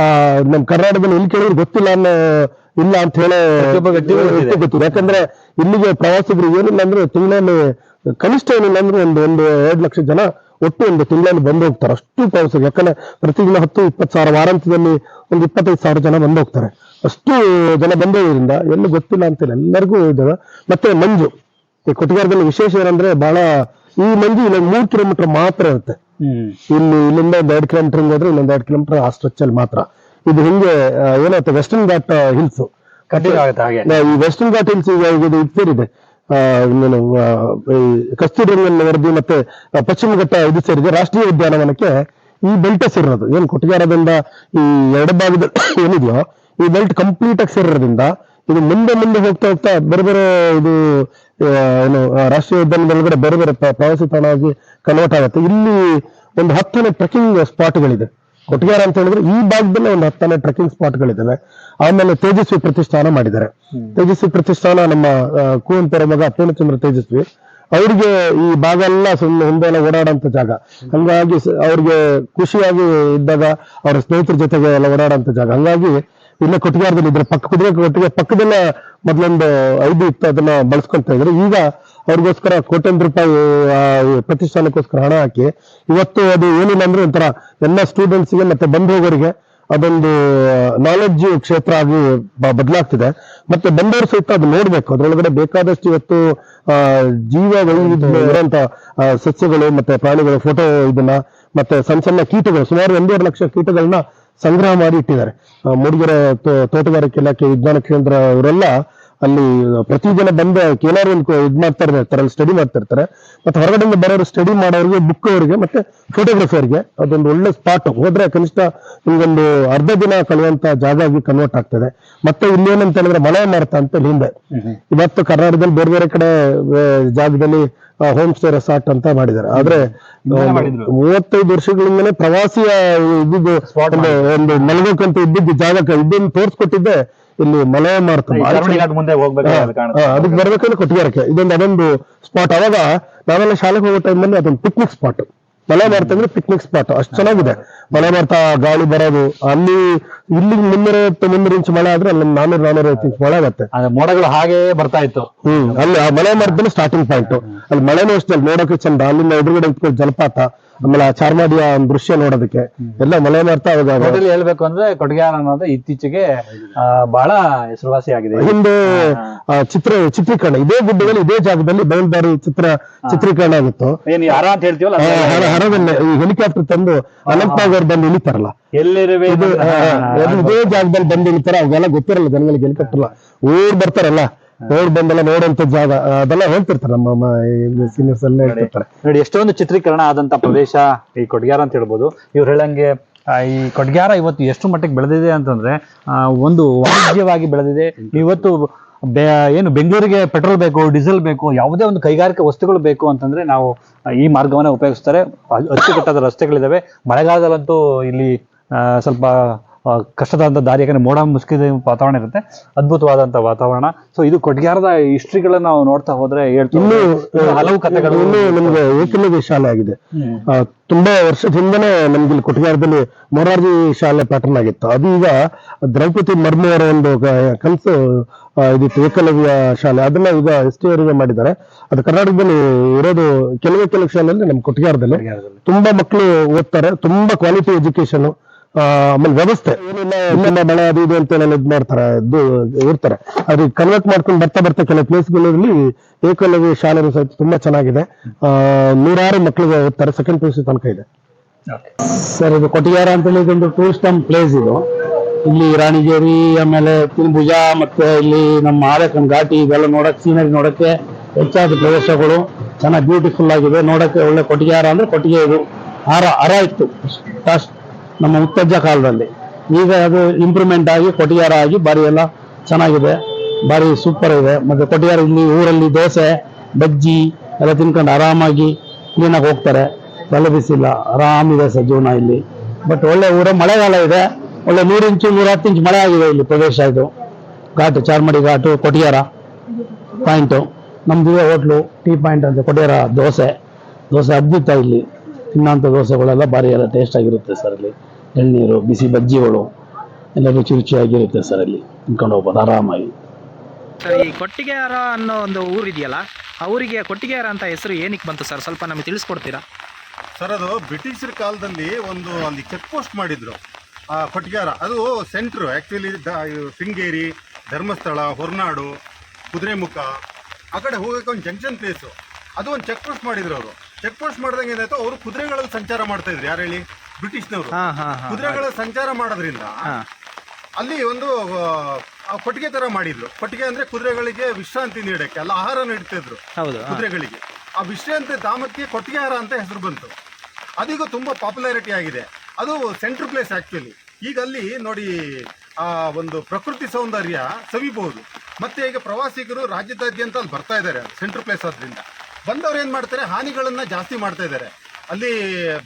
ನಮ್ಮ ನಮ್ ಕರ್ನಾಟಕದಲ್ಲಿ ಎಲ್ಲಿ ಕೇಳಿದ್ರು ಗೊತ್ತಿಲ್ಲ ಅನ್ನೋ ಇಲ್ಲ ಅಂತ ಹೇಳಿ ಗೊತ್ತಿದೆ. ಯಾಕಂದ್ರೆ ಇಲ್ಲಿಗೆ ಪ್ರವಾಸಿಗರು ಏನಿಲ್ಲ ಅಂದ್ರೆ ತಿಂಗಳಲ್ಲಿ ಕನಿಷ್ಠ ಏನಿಲ್ಲ ಅಂದ್ರೆ ಒಂದು ಒಂದು ಎರಡು ಲಕ್ಷ ಜನ ಒಟ್ಟು ಒಂದು ತಿಂಗಳಲ್ಲಿ ಬಂದು ಹೋಗ್ತಾರೆ. ಅಷ್ಟು ಪ್ರವಾಸಿಗರು. ಯಾಕಂದ್ರೆ ಪ್ರತಿದಿನ ಹತ್ತು ಇಪ್ಪತ್ತು ಸಾವಿರ ವಾರಾಂತ್ಯದಲ್ಲಿ ಒಂದು ಇಪ್ಪತ್ತೈದು ಸಾವಿರ ಜನ ಬಂದು ಹೋಗ್ತಾರೆ. ಅಷ್ಟು ಜನ ಬಂದಿರೋದ್ರಿಂದ ಎಲ್ಲಿ ಗೊತ್ತಿಲ್ಲ ಅಂತೇಳಿ ಎಲ್ಲರಿಗೂ ಇದ್ದಾವೆ ಮತ್ತೆ ಮಂಜು ಈ ಕೊಟ್ಟಿಗೆರದಲ್ಲಿ ವಿಶೇಷ ಏನಂದ್ರೆ ಬಹಳ ಈ ಮಂಜು ಇಲ್ಲಿ ಮೂರು ಕಿಲೋಮೀಟರ್ ಮಾತ್ರ ಇರುತ್ತೆ. ಇಲ್ಲಿ ಇಲ್ಲಿಂದ ಎರಡು ಕಿಲೋಮೀಟರ್ ಹೋದ್ರೆ ಇನ್ನೊಂದು ಎರಡು ಕಿಲೋಮೀಟರ್ ಆ ಸ್ಟ್ರೆಚ್ ಅಲ್ಲಿ ಮಾತ್ರ. ಇದು ಹಿಂಗೆ ಏನಾಗುತ್ತೆ ಏನಾಯ್ತು ವೆಸ್ಟರ್ನ್ ಘಾಟ್ ಹಿಲ್ಸ್ ಕಠಿಣ ಆಗುತ್ತೆ ಹಾಗೆ. ಈ ವೆಸ್ಟರ್ನ್ ಘಾಟ್ ಹಿಲ್ಸ್ ಈಗ ಇದು ಸೇರಿದೆ ಇನ್ನೇನು ಕಸ್ತೂರಿ ವರದಿ ಮತ್ತೆ ಪಶ್ಚಿಮ ಘಟ್ಟ ಇದು ಸೇರಿದೆ. ರಾಷ್ಟ್ರೀಯ ಉದ್ಯಾನವನಕ್ಕೆ ಈ ಬೆಲ್ಟ್ ಸೇರಿರೋದು. ಏನು ಕೊಟ್ಟಿಗಾರದಿಂದ ಈ ಎರಡು ಭಾಗದ ಏನಿದೆಯೋ ಈ ಬೆಲ್ಟ್ ಕಂಪ್ಲೀಟ್ ಆಗಿ ಸೇರಿರೋದ್ರಿಂದ ಇದು ಮುಂದೆ ಮುಂದೆ ಹೋಗ್ತಾ ಹೋಗ್ತಾ ಬೇರೆ ಬೇರೆ ಇದು ಏನು ರಾಷ್ಟ್ರೀಯ ಉದ್ಯಾನದ ಒಳಗಡೆ ಬೇರೆ ಬೇರೆ ಪ್ರವಾಸಿ ತಾಣ ಆಗಿ ಕನ್ವರ್ಟ್ ಆಗುತ್ತೆ. ಇಲ್ಲಿ ಒಂದು ಹತ್ತನೇ ಟ್ರೆಕಿಂಗ್ ಸ್ಪಾಟ್ಗಳಿದೆ ಕೊಟ್ಟಿಗೆಹಾರ ಅಂತ ಹೇಳಿದ್ರೆ ಈ ಭಾಗದಲ್ಲೇ ಒಂದು ಹತ್ತನೇ ಟ್ರೆಕಿಂಗ್ ಸ್ಪಾಟ್ಗಳಿದ್ದಾವೆ ಆಮೇಲೆ ತೇಜಸ್ವಿ ಪ್ರತಿಷ್ಠಾನ ಮಾಡಿದ್ದಾರೆ. ತೇಜಸ್ವಿ ಪ್ರತಿಷ್ಠಾನ ನಮ್ಮ ಕುವೆಂಪುರ ಮಗ ಪೂರ್ಣಚಂದ್ರ ತೇಜಸ್ವಿ. ಅವ್ರಿಗೆ ಈ ಭಾಗ ಎಲ್ಲ ಸುಮ್ಮನೆ ಹಿಂದೆ ಎಲ್ಲ ಓಡಾಡೋಂಥ ಜಾಗ. ಹಂಗಾಗಿ ಅವ್ರಿಗೆ ಖುಷಿಯಾಗಿ ಇದ್ದಾಗ ಅವ್ರ ಸ್ನೇಹಿತರ ಜೊತೆಗೆ ಎಲ್ಲ ಓಡಾಡೋಂಥ ಜಾಗ. ಹಂಗಾಗಿ ಇಲ್ಲೇ ಕೊಟ್ಟಿಗೆಹಾರದಲ್ಲಿ ಇದ್ರೆ ಪಕ್ಕ ಕುದುರೆ ಕೊಟ್ಟಿಗೆ ಪಕ್ಕದಲ್ಲ ಮೊದಲೊಂದು ಐದು ಇತ್ತು ಅದನ್ನ ಬಳಸ್ಕೊಳ್ತಾ ಇದ್ರು. ಈಗ ಅವ್ರಿಗೋಸ್ಕರ ಕೋಟ್ಯಂತರ ರೂಪಾಯಿ ಪ್ರತಿಷ್ಠಾನಕ್ಕೋಸ್ಕರ ಹಣ ಹಾಕಿ ಇವತ್ತು ಅದು ಏನಿಲ್ಲ ಅಂದ್ರೆ ಒಂಥರ ಎಲ್ಲ ಸ್ಟೂಡೆಂಟ್ಸ್ಗೆ ಮತ್ತೆ ಬಂದು ಹೋಗೋರಿಗೆ ಅದೊಂದು ನಾಲೆಡ್ಜ್ ಕ್ಷೇತ್ರ ಆಗಿ ಬದಲಾಗ್ತಿದೆ. ಮತ್ತೆ ಬಂದವರು ಸಹಿತ ಅದು ನೋಡ್ಬೇಕು. ಅದ್ರೊಳಗಡೆ ಬೇಕಾದಷ್ಟು ಇವತ್ತು ಆ, ಜೀವ ವೈವಿಧ್ಯ ಇರುವಂತ ಸಸ್ಯಗಳು ಮತ್ತೆ ಪ್ರಾಣಿಗಳ ಫೋಟೋ ಇದನ್ನ ಮತ್ತೆ ಸಣ್ಣ ಸಣ್ಣ ಕೀಟಗಳು ಸುಮಾರು ಒಂದೂವರೆ ಲಕ್ಷ ಕೀಟಗಳನ್ನ ಸಂಗ್ರಹ ಮಾಡಿ ಇಟ್ಟಿದ್ದಾರೆ. ಮೂಡಿಗೆರೆ ತೋಟಗಾರಿಕೆ ಇಲಾಖೆ ವಿಜ್ಞಾನ ಕೇಂದ್ರ ಅವರೆಲ್ಲ ಅಲ್ಲಿ ಪ್ರತಿದಿನ ಬಂದ ಏನಾದ್ರು ಒಂದು ಇದು ಮಾಡ್ತಾ ಇರ್ತಾರೆ ಅಲ್ಲಿ ಸ್ಟಡಿ ಮಾಡ್ತಾ ಇರ್ತಾರೆ. ಮತ್ತೆ ಹೊರಗಡೆಯಿಂದ ಬರೋರು ಸ್ಟಡಿ ಮಾಡೋರಿಗೆ ಬುಕ್ ಅವರಿಗೆ ಮತ್ತೆ ಫೋಟೋಗ್ರಫರ್ಗೆ ಅದೊಂದು ಒಳ್ಳೆ ಸ್ಪಾಟ್ ಹೋದ್ರೆ ಕನಿಷ್ಠ ನಿಮ್ಗೊಂದು ಅರ್ಧ ದಿನ ಕಳೆಯುವಂತ ಜಾಗ ಆಗಿ ಕನ್ವರ್ಟ್ ಆಗ್ತದೆ. ಮತ್ತೆ ಇಲ್ಲೇನಂತ ಹೇಳಿದ್ರೆ ಮಳೆ ಮಾರ್ತ ಅಂತ ಹಿಂದೆ ಇವತ್ತು ಕರ್ನಾಟಕದಲ್ಲಿ ಬೇರೆ ಬೇರೆ ಕಡೆ ಜಾಗದಲ್ಲಿ ಹೋಮ್ ಸ್ಟೇ ರೆಸಾರ್ಟ್ ಅಂತ ಮಾಡಿದ್ದಾರೆ. ಆದ್ರೆ. ಮೂವತ್ತೈದು ವರ್ಷಗಳಿಂದಲೇ ಪ್ರವಾಸಿಯ ಇದ್ದಿದ್ದು ಒಂದು ಮಲಗಕ್ಕಂತ ಇದ್ದಿದ್ದು ಜಾಗಕ್ಕೆ ಇದನ್ನು ತೋರಿಸ್ಕೊಟ್ಟಿದ್ದೆ ಇಲ್ಲಿ ಮಲಯ ಹಾ, ಅದಕ್ಕೆ ಬರ್ಬೇಕಂದ್ರೆ ಕೊಟ್ಟಿಗೆ ಇದೊಂದು ಅದೊಂದು ಸ್ಪಾಟ್ ಅವಾಗ ನಾವೆಲ್ಲ ಶಾಲೆಗೆ ಹೋಗೋ ಟೈಮಲ್ಲಿ ಅದೊಂದು ಪಿಕ್ನಿಕ್ ಸ್ಪಾಟ್ ಮಲೆ ಮಾರ್ತ ಅಂದ್ರೆ ಪಿಕ್ನಿಕ್ ಸ್ಪಾಟ್ ಅಷ್ಟು ಚೆನ್ನಾಗಿದೆ. ಮಲೆ ಮಾರ್ತ ಗಾಳಿ ಬರೋದು. ಅಲ್ಲಿ ಇಲ್ಲಿ ಮುನ್ನೂರ ಮುನ್ನೂರು ಇಂಚ್ ಮಳೆ ಆದ್ರೆ ಅಲ್ಲಿ ನಾನೂರು ನಾನೂರ ಇಂಚ್ ಮಳೆ ಆಗುತ್ತೆ ಮೋಡಗಳು ಹಾಗೆ ಬರ್ತಾ ಇತ್ತು. ಹ್ಮ್. ಅಲ್ಲಿ ಆ ಮಲೆ ಸ್ಟಾರ್ಟಿಂಗ್ ಪಾಯಿಂಟ್ ಅಲ್ಲಿ ಮಳೆನೂ ಅಷ್ಟೇ ಅಲ್ಲಿ ನೋಡೋಕೆ ಚಂದ. ಅಲ್ಲಿಂದ ಎದುರುಗಡೆ ಜಲಪಾತ. ಆಮೇಲೆ ಆ ಚಾರ್ಮಾಡಿಯ ಒಂದು ದೃಶ್ಯ ನೋಡೋದಕ್ಕೆ. ಎಲ್ಲ ಮಲೆ ಮಾಡ್ತಾ ಟೋಟಲಿ ಹೇಳ್ಬೇಕು ಅಂದ್ರೆ ಕೊಟ್ಟಿಗೆಹಾರ ಅನ್ನೋದು ಇತ್ತೀಚೆಗೆ ಆ, ಬಹಳ ಹೆಸರುವಾಸಿ ಆಗಿದೆ. ಹಿಂದೆ ಆ, ಚಿತ್ರ ಚಿತ್ರೀಕರಣ. ಇದೇ ಗುಡ್ಡದಲ್ಲಿ ಇದೇ ಜಾಗದಲ್ಲಿ ಬಯಲ್ದಾರಿ ಚಿತ್ರ ಚಿತ್ರೀಕರಣ ಆಗಿತ್ತು. ಏನ್ ಯಾರ ಅಂತ ಹೇಳ್ತೀವಲ್ಲ ಆ, ಅದ್ರಲ್ಲಿ ಹರ- ಹರದಲ್ಲೇ ಈ ಹೆಲಿಕಾಪ್ಟರ್ ತಂದು ಅನಂತನಾಗ್ ಅವ್ರು ಬಂದು ಇಳಿತಾರಲ್ಲ. ಎಲ್ಲಿರುವೆ ಇದು ಆ, ಅದು ಇದೇ ಜಾಗದಲ್ಲಿ ಬಂದು ಇಳಿತಾರ ಅವೆಲ್ಲ ಗೊತ್ತಿರಲ್ಲ ಜನಗಳಿಗೆ ಹೆಲಿಕಾಪ್ಟರ್ ಊರ್ ಬರ್ತಾರಲ್ಲ. ಓಡ್ ಬಂದೆಲ್ಲ ನೋಡುವಂತ ಜಾಗ ಅದೆಲ್ಲ ಹೇಳ್ತಿರ್ತಾರೆ ನಮ್ಮ ಸೀನಿಯರ್ಸ್ ಎಲ್ಲ ಹೇಳ್ತಿರ್ತಾರೆ. ನೋಡಿ ಎಷ್ಟೊಂದು ಚಿತ್ರೀಕರಣ ಆದಂತ ಪ್ರದೇಶ ಈ ಕೊಟ್ಗ್ಯಾರ ಅಂತ ಹೇಳ್ಬೋದು. ಇವ್ರು ಹೇಳಂಗೆ ಈ ಕೊಡ್ಗ್ಯಾರ ಇವತ್ತು ಎಷ್ಟು ಮಟ್ಟಿಗೆ ಬೆಳೆದಿದೆ ಅಂತಂದ್ರೆ ಒಂದು ವಾಣಿಜ್ಯವಾಗಿ ಬೆಳೆದಿದೆ. ಇವತ್ತು ಏನು ಬೆಂಗಳೂರಿಗೆ ಪೆಟ್ರೋಲ್ ಬೇಕು ಡೀಸೆಲ್ ಬೇಕು ಯಾವುದೇ ಒಂದು ಕೈಗಾರಿಕಾ ವಸ್ತುಗಳು ಬೇಕು ಅಂತಂದ್ರೆ ನಾವು ಈ ಮಾರ್ಗವನ್ನ ಉಪಯೋಗಿಸ್ತಾರೆ. ಅಚ್ಚುಕಟ್ಟಾದ ರಸ್ತೆಗಳಿದಾವೆ. ಮಳೆಗಾಲದಲ್ಲಂತೂ ಇಲ್ಲಿ ಆ, ಸ್ವಲ್ಪ ಅಂತ ದಾರಿ ಯಾಕಂದ್ರೆ ಮೋಡ ಮುಸ್ಕಿದ ವಾತಾವರಣ ಇರುತ್ತೆ. ಅದ್ಭುತವಾದಂಥ ವಾತಾವರಣ. ಸೊ ಇದು ಕೊಟ್ಗ್ಯಾರದ ಹಿಸ್ಟ್ರಿಗಳನ್ನ ನಾವು ನೋಡ್ತಾ ಹೋದ್ರೆ ಹೇಳ್ತೀವಿ ಹಲವು ಕಥೆಗಳು ಇನ್ನು ನಮ್ಗೆ ಏಕಲವ್ಯ ಶಾಲೆ ಆಗಿದೆ. ತುಂಬಾ ವರ್ಷದ ಹಿಂದೆನೆ ನಮ್ಗೆ ಇಲ್ಲಿ ಕೊಟ್ಗಾರದಲ್ಲಿ ಮೊರಾರ್ಜಿ ಶಾಲೆ ಪ್ಯಾಟರ್ನ್ ಆಗಿತ್ತು. ಅದು ಈಗ ದ್ರೌಪದಿ ಮರ್ಮು ಅವರ ಒಂದು ಕನಸು ಇದಿತ್ತು ಏಕಲವ್ಯ ಶಾಲೆ. ಅದನ್ನ ಈಗ ಎಸ್ ಟಿ ಅವರಿಗೆ ಮಾಡಿದ್ದಾರೆ. ಅದು ಕರ್ನಾಟಕದಲ್ಲಿ ಇರೋದು ಕೆಲವೇ ಕೆಲವು ಶಾಲೆಯಲ್ಲಿ ನಮ್ಮ ಕೊಟ್ಗಾರದಲ್ಲಿ ತುಂಬಾ ಮಕ್ಕಳು ಓದ್ತಾರೆ. ತುಂಬಾ ಕ್ವಾಲಿಟಿ ಎಜುಕೇಶನ್ ಆಮೇಲೆ ವ್ಯವಸ್ಥೆ. ಏನಿಲ್ಲ ಇಲ್ಲೆಲ್ಲ ಮಳೆ ಅದು ಇದು ಅಂತ ಎಲ್ಲ ಇದ್ ಮಾಡ್ತಾರೆ ಇದು ಇರ್ತಾರೆ. ಅದು ಕನ್ವರ್ಟ್ ಮಾಡ್ಕೊಂಡು ಬರ್ತಾ ಬರ್ತಾ ಕೆಲವು ಪ್ಲೇಸ್ಗಳಲ್ಲಿ ಏಕಲವ್ಯ ಶಾಲೆ ಸಹಿತ ತುಂಬಾ ಚೆನ್ನಾಗಿದೆ. ಆ, ನೂರಾರು ಮಕ್ಕಳು ಓದ್ತಾರೆ ಸೆಕೆಂಡ್ ಪಿ ತನಕ ಇದೆ. ಸರ್ ಇದು ಕೊಟ್ಟಿಗೆಹಾರ ಅಂತೇಳಿ ಒಂದು ಟೂರಿಸ್ಟ್ ಪ್ಲೇಸ್ ಇದು. ಇಲ್ಲಿ ರಾಣಿಗೇರಿ ಆಮೇಲೆ ತಿರುಭುಜ ಮತ್ತೆ ಇಲ್ಲಿ ನಮ್ಮ ಆರೇಕನ್ ಘಾಟಿ ಇದೆಲ್ಲ ನೋಡಕ್ ಸೀನರಿ ನೋಡಕ್ಕೆ ಹೆಚ್ಚಾದ ಪ್ರದೇಶಗಳು. ಚೆನ್ನಾಗಿ ಬ್ಯೂಟಿಫುಲ್ ಆಗಿದೆ. ನೋಡಕ್ಕೆ ಒಳ್ಳೆ ಕೊಟ್ಟಿಗೆಹಾರ ಅಂದ್ರೆ ಕೊಟ್ಟಿಗೆ ಇದು. ಹಾರ ಹರ ಇತ್ತು. ಫಸ್ಟ್ ನಮ್ಮ ಮುತ್ತಜ್ಜ ಕಾಲದಲ್ಲಿ. ಈಗ ಅದು ಇಂಪ್ರೂವ್ಮೆಂಟ್ ಆಗಿ ಕೊಟ್ಟಿಗೆಹಾರ ಆಗಿ ಬಾರಿ ಎಲ್ಲ ಚೆನ್ನಾಗಿದೆ. ಬಾರಿ ಸೂಪರ್ ಇದೆ. ಮತ್ತೆ ಕೊಟ್ಟಿಯಾರ ಇಲ್ಲಿ ಊರಲ್ಲಿ ದೋಸೆ, ಬಜ್ಜಿ ಎಲ್ಲ ತಿನ್ಕೊಂಡು ಆರಾಮಾಗಿ ಕ್ಲೀನಾಗಿ ಹೋಗ್ತಾರೆ. ತಲೆ ಬಿಸಿಲ್ಲ, ಆರಾಮಿದೆ ಸರ್ ಜೀವನ ಇಲ್ಲಿ. ಬಟ್ ಒಳ್ಳೆ ಊರ, ಮಳೆಗಾಲ ಇದೆ. ಒಳ್ಳೆ ನೂರು ಇಂಚು, ನೂರ ಹತ್ತು ಇಂಚು ಮಳೆ ಆಗಿದೆ ಇಲ್ಲಿ ಪ್ರದೇಶ ಇದು. ಘಾಟು, ಚಾರ್ಮಡಿ ಘಾಟು ಕೊಟಿಯಾರ ಪಾಯಿಂಟು ನಮ್ದು ಹೋಟ್ಲು ಟೀ ಪಾಯಿಂಟ್ ಅಂತ ಕೊಟಿಯಾರ ದೋಸೆ. ದೋಸೆ ಅದ್ಭುತ ಇಲ್ಲಿ. ತಿನ್ನೋಂಥ ದೋಸೆಗಳೆಲ್ಲ ಭಾರಿ ಎಲ್ಲ ಟೇಸ್ಟ್ ಆಗಿರುತ್ತೆ ಸರ್ ಅಲ್ಲಿ. ಎಳ್ನೀರು ಬಿಸಿ ಬಜ್ಜಿಗಳು ಎಲ್ಲ ರುಚಿ ರುಚಿಯಾಗಿರುತ್ತೆ ಸರ್ ಅಲ್ಲಿ. ತಿನ್ಕೊಂಡು ಹೋಗ್ಬೋದು ಆರಾಮಾಗಿ. ಸರ್ ಈ ಕೊಟ್ಟಿಗೆಹಾರ ಅನ್ನೋ ಒಂದು ಊರಿದೆಯಲ್ಲ ಆ ಊರಿಗೆ ಕೊಟ್ಟಿಗೆಹಾರ ಅಂತ ಹೆಸರು ಏನಕ್ಕೆ ಬಂತು ಸರ್ ಸ್ವಲ್ಪ ನಮಗೆ ತಿಳಿಸ್ಕೊಡ್ತೀರಾ? ಸರ್ ಅದು ಬ್ರಿಟಿಷರ ಕಾಲದಲ್ಲಿ ಒಂದು ಅಲ್ಲಿ ಚೆಕ್ ಪೋಸ್ಟ್ ಮಾಡಿದ್ರು ಆ ಕೊಟ್ಟಿಗೆಹಾರ. ಅದು ಸೆಂಟ್ರು ಆ್ಯಕ್ಚುಲಿ ಶೃಂಗೇರಿ ಧರ್ಮಸ್ಥಳ ಹೊರನಾಡು ಕುದುರೆಮುಖ ಆ ಕಡೆ ಹೋಗೋಕೆ ಒಂದು ಜಂಕ್ಷನ್ ಪ್ಲೇಸು ಅದು ಒಂದು ಚೆಕ್ ಪೋಸ್ಟ್ ಮಾಡಿದ್ರು ಅವರು. ಚೆಕ್ ಪೋಸ್ಟ್ ಮಾಡಿದಂಗೆ ಏನಾಯ್ತು? ಅವರು ಕುದುರೆಗಳಲ್ಲಿ ಸಂಚಾರ ಮಾಡ್ತಾ ಇದ್ರು. ಯಾರು ಹೇಳಿ? ಬ್ರಿಟಿಷ್ನವರು. ಹಾ ಹಾ ಹಾ ಕುದುರೆಗಳ ಸಂಚಾರ ಮಾಡೋದ್ರಿಂದ ಹಾ. ಅಲ್ಲಿ ಒಂದು ಆ, ಕೊಟ್ಟಿಗೆ ತರ ಮಾಡಿದ್ರು. ಕೊಟ್ಟಿಗೆ ಅಂದ್ರೆ ಕುದುರೆಗಳಿಗೆ ವಿಶ್ರಾಂತಿ ನೀಡಕ್ಕೆ ಅಲ್ಲ ಆಹಾರ ನೀಡ್ತಿದ್ರು ಹೌದು ಹಾ. ಕುದುರೆಗಳಿಗೆ. ಆ ವಿಶ್ರಾಂತಿ ಧಾಮಕ್ಕೆ ಕೊಟ್ಟಿಗೆಹಾರ ಅಂತ ಹೆಸರು ಬಂತು. ಅದೀಗ ತುಂಬಾ ಪಾಪ್ಯುಲಾರಿಟಿ ಆಗಿದೆ. ಅದು ಸೆಂಟ್ರ್ ಪ್ಲೇಸ್ ಆಕ್ಚುಲಿ ಈಗ ಅಲ್ಲಿ ನೋಡಿ ಆ ಒಂದು ಪ್ರಕೃತಿ ಸೌಂದರ್ಯ ಸವಿಬಹುದು. ಮತ್ತೆ ಈಗ ಪ್ರವಾಸಿಗರು ರಾಜ್ಯದಾದ್ಯಂತ ಅಲ್ಲಿ ಬರ್ತಾ ಇದ್ದಾರೆ ಸೆಂಟ್ರ್ ಪ್ಲೇಸ್ ಆದ್ರಿಂದ. ಬಂದವ್ರು ಏನು ಮಾಡ್ತಾರೆ? ಹಾನಿಗಳನ್ನು ಜಾಸ್ತಿ ಮಾಡ್ತಾ ಇದ್ದಾರೆ. ಅಲ್ಲಿ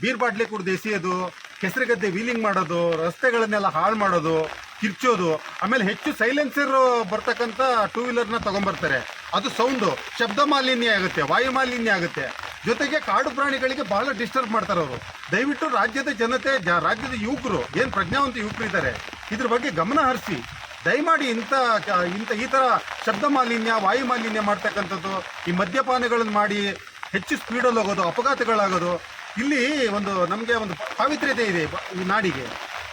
ಬೀರ್ ಬಾಟ್ಲಿ ಕುಡ್ದು ಎಸೆಯೋದು, ಕೆಸರುಗದ್ದೆ ವೀಲಿಂಗ್ ಮಾಡೋದು, ರಸ್ತೆಗಳನ್ನೆಲ್ಲ ಹಾಳು ಮಾಡೋದು, ಕಿರ್ಚೋದು, ಆಮೇಲೆ ಹೆಚ್ಚು ಸೈಲೆನ್ಸರ್ ಬರ್ತಕ್ಕಂಥ ಟೂ ವೀಲರ್ನ ತಗೊಂಡ್ಬರ್ತಾರೆ ಅದು ಸೌಂಡು, ಶಬ್ದ ಮಾಲಿನ್ಯ ಆಗುತ್ತೆ, ವಾಯು ಮಾಲಿನ್ಯ ಆಗುತ್ತೆ. ಜೊತೆಗೆ ಕಾಡು ಪ್ರಾಣಿಗಳಿಗೆ ಬಹಳ ಡಿಸ್ಟರ್ಬ್ ಮಾಡ್ತಾರೆ ಅವರು. ದಯವಿಟ್ಟು ರಾಜ್ಯದ ಜನತೆ ರಾಜ್ಯದ ಯುವಕರು, ಏನು ಪ್ರಜ್ಞಾವಂತ ಯುವಕರು ಇದ್ದಾರೆ ಇದ್ರ ಬಗ್ಗೆ ಗಮನ ಹರಿಸಿ. ದಯಮಾಡಿ ಇಂಥ ಇಂಥ ಈ ಥರ ಶಬ್ದ ಮಾಲಿನ್ಯ, ವಾಯು ಮಾಲಿನ್ಯ ಮಾಡ್ತಕ್ಕಂಥದ್ದು, ಈ ಮದ್ಯಪಾನಗಳನ್ನು ಮಾಡಿ ಹೆಚ್ಚು ಸ್ಪೀಡಲ್ಲಿ ಹೋಗೋದು, ಅಪಘಾತಗಳಾಗೋದು, ಇಲ್ಲಿ ಒಂದು ನಮಗೆ ಒಂದು ಪಾವಿತ್ರ್ಯತೆ ಇದೆ ಈ ನಾಡಿಗೆ.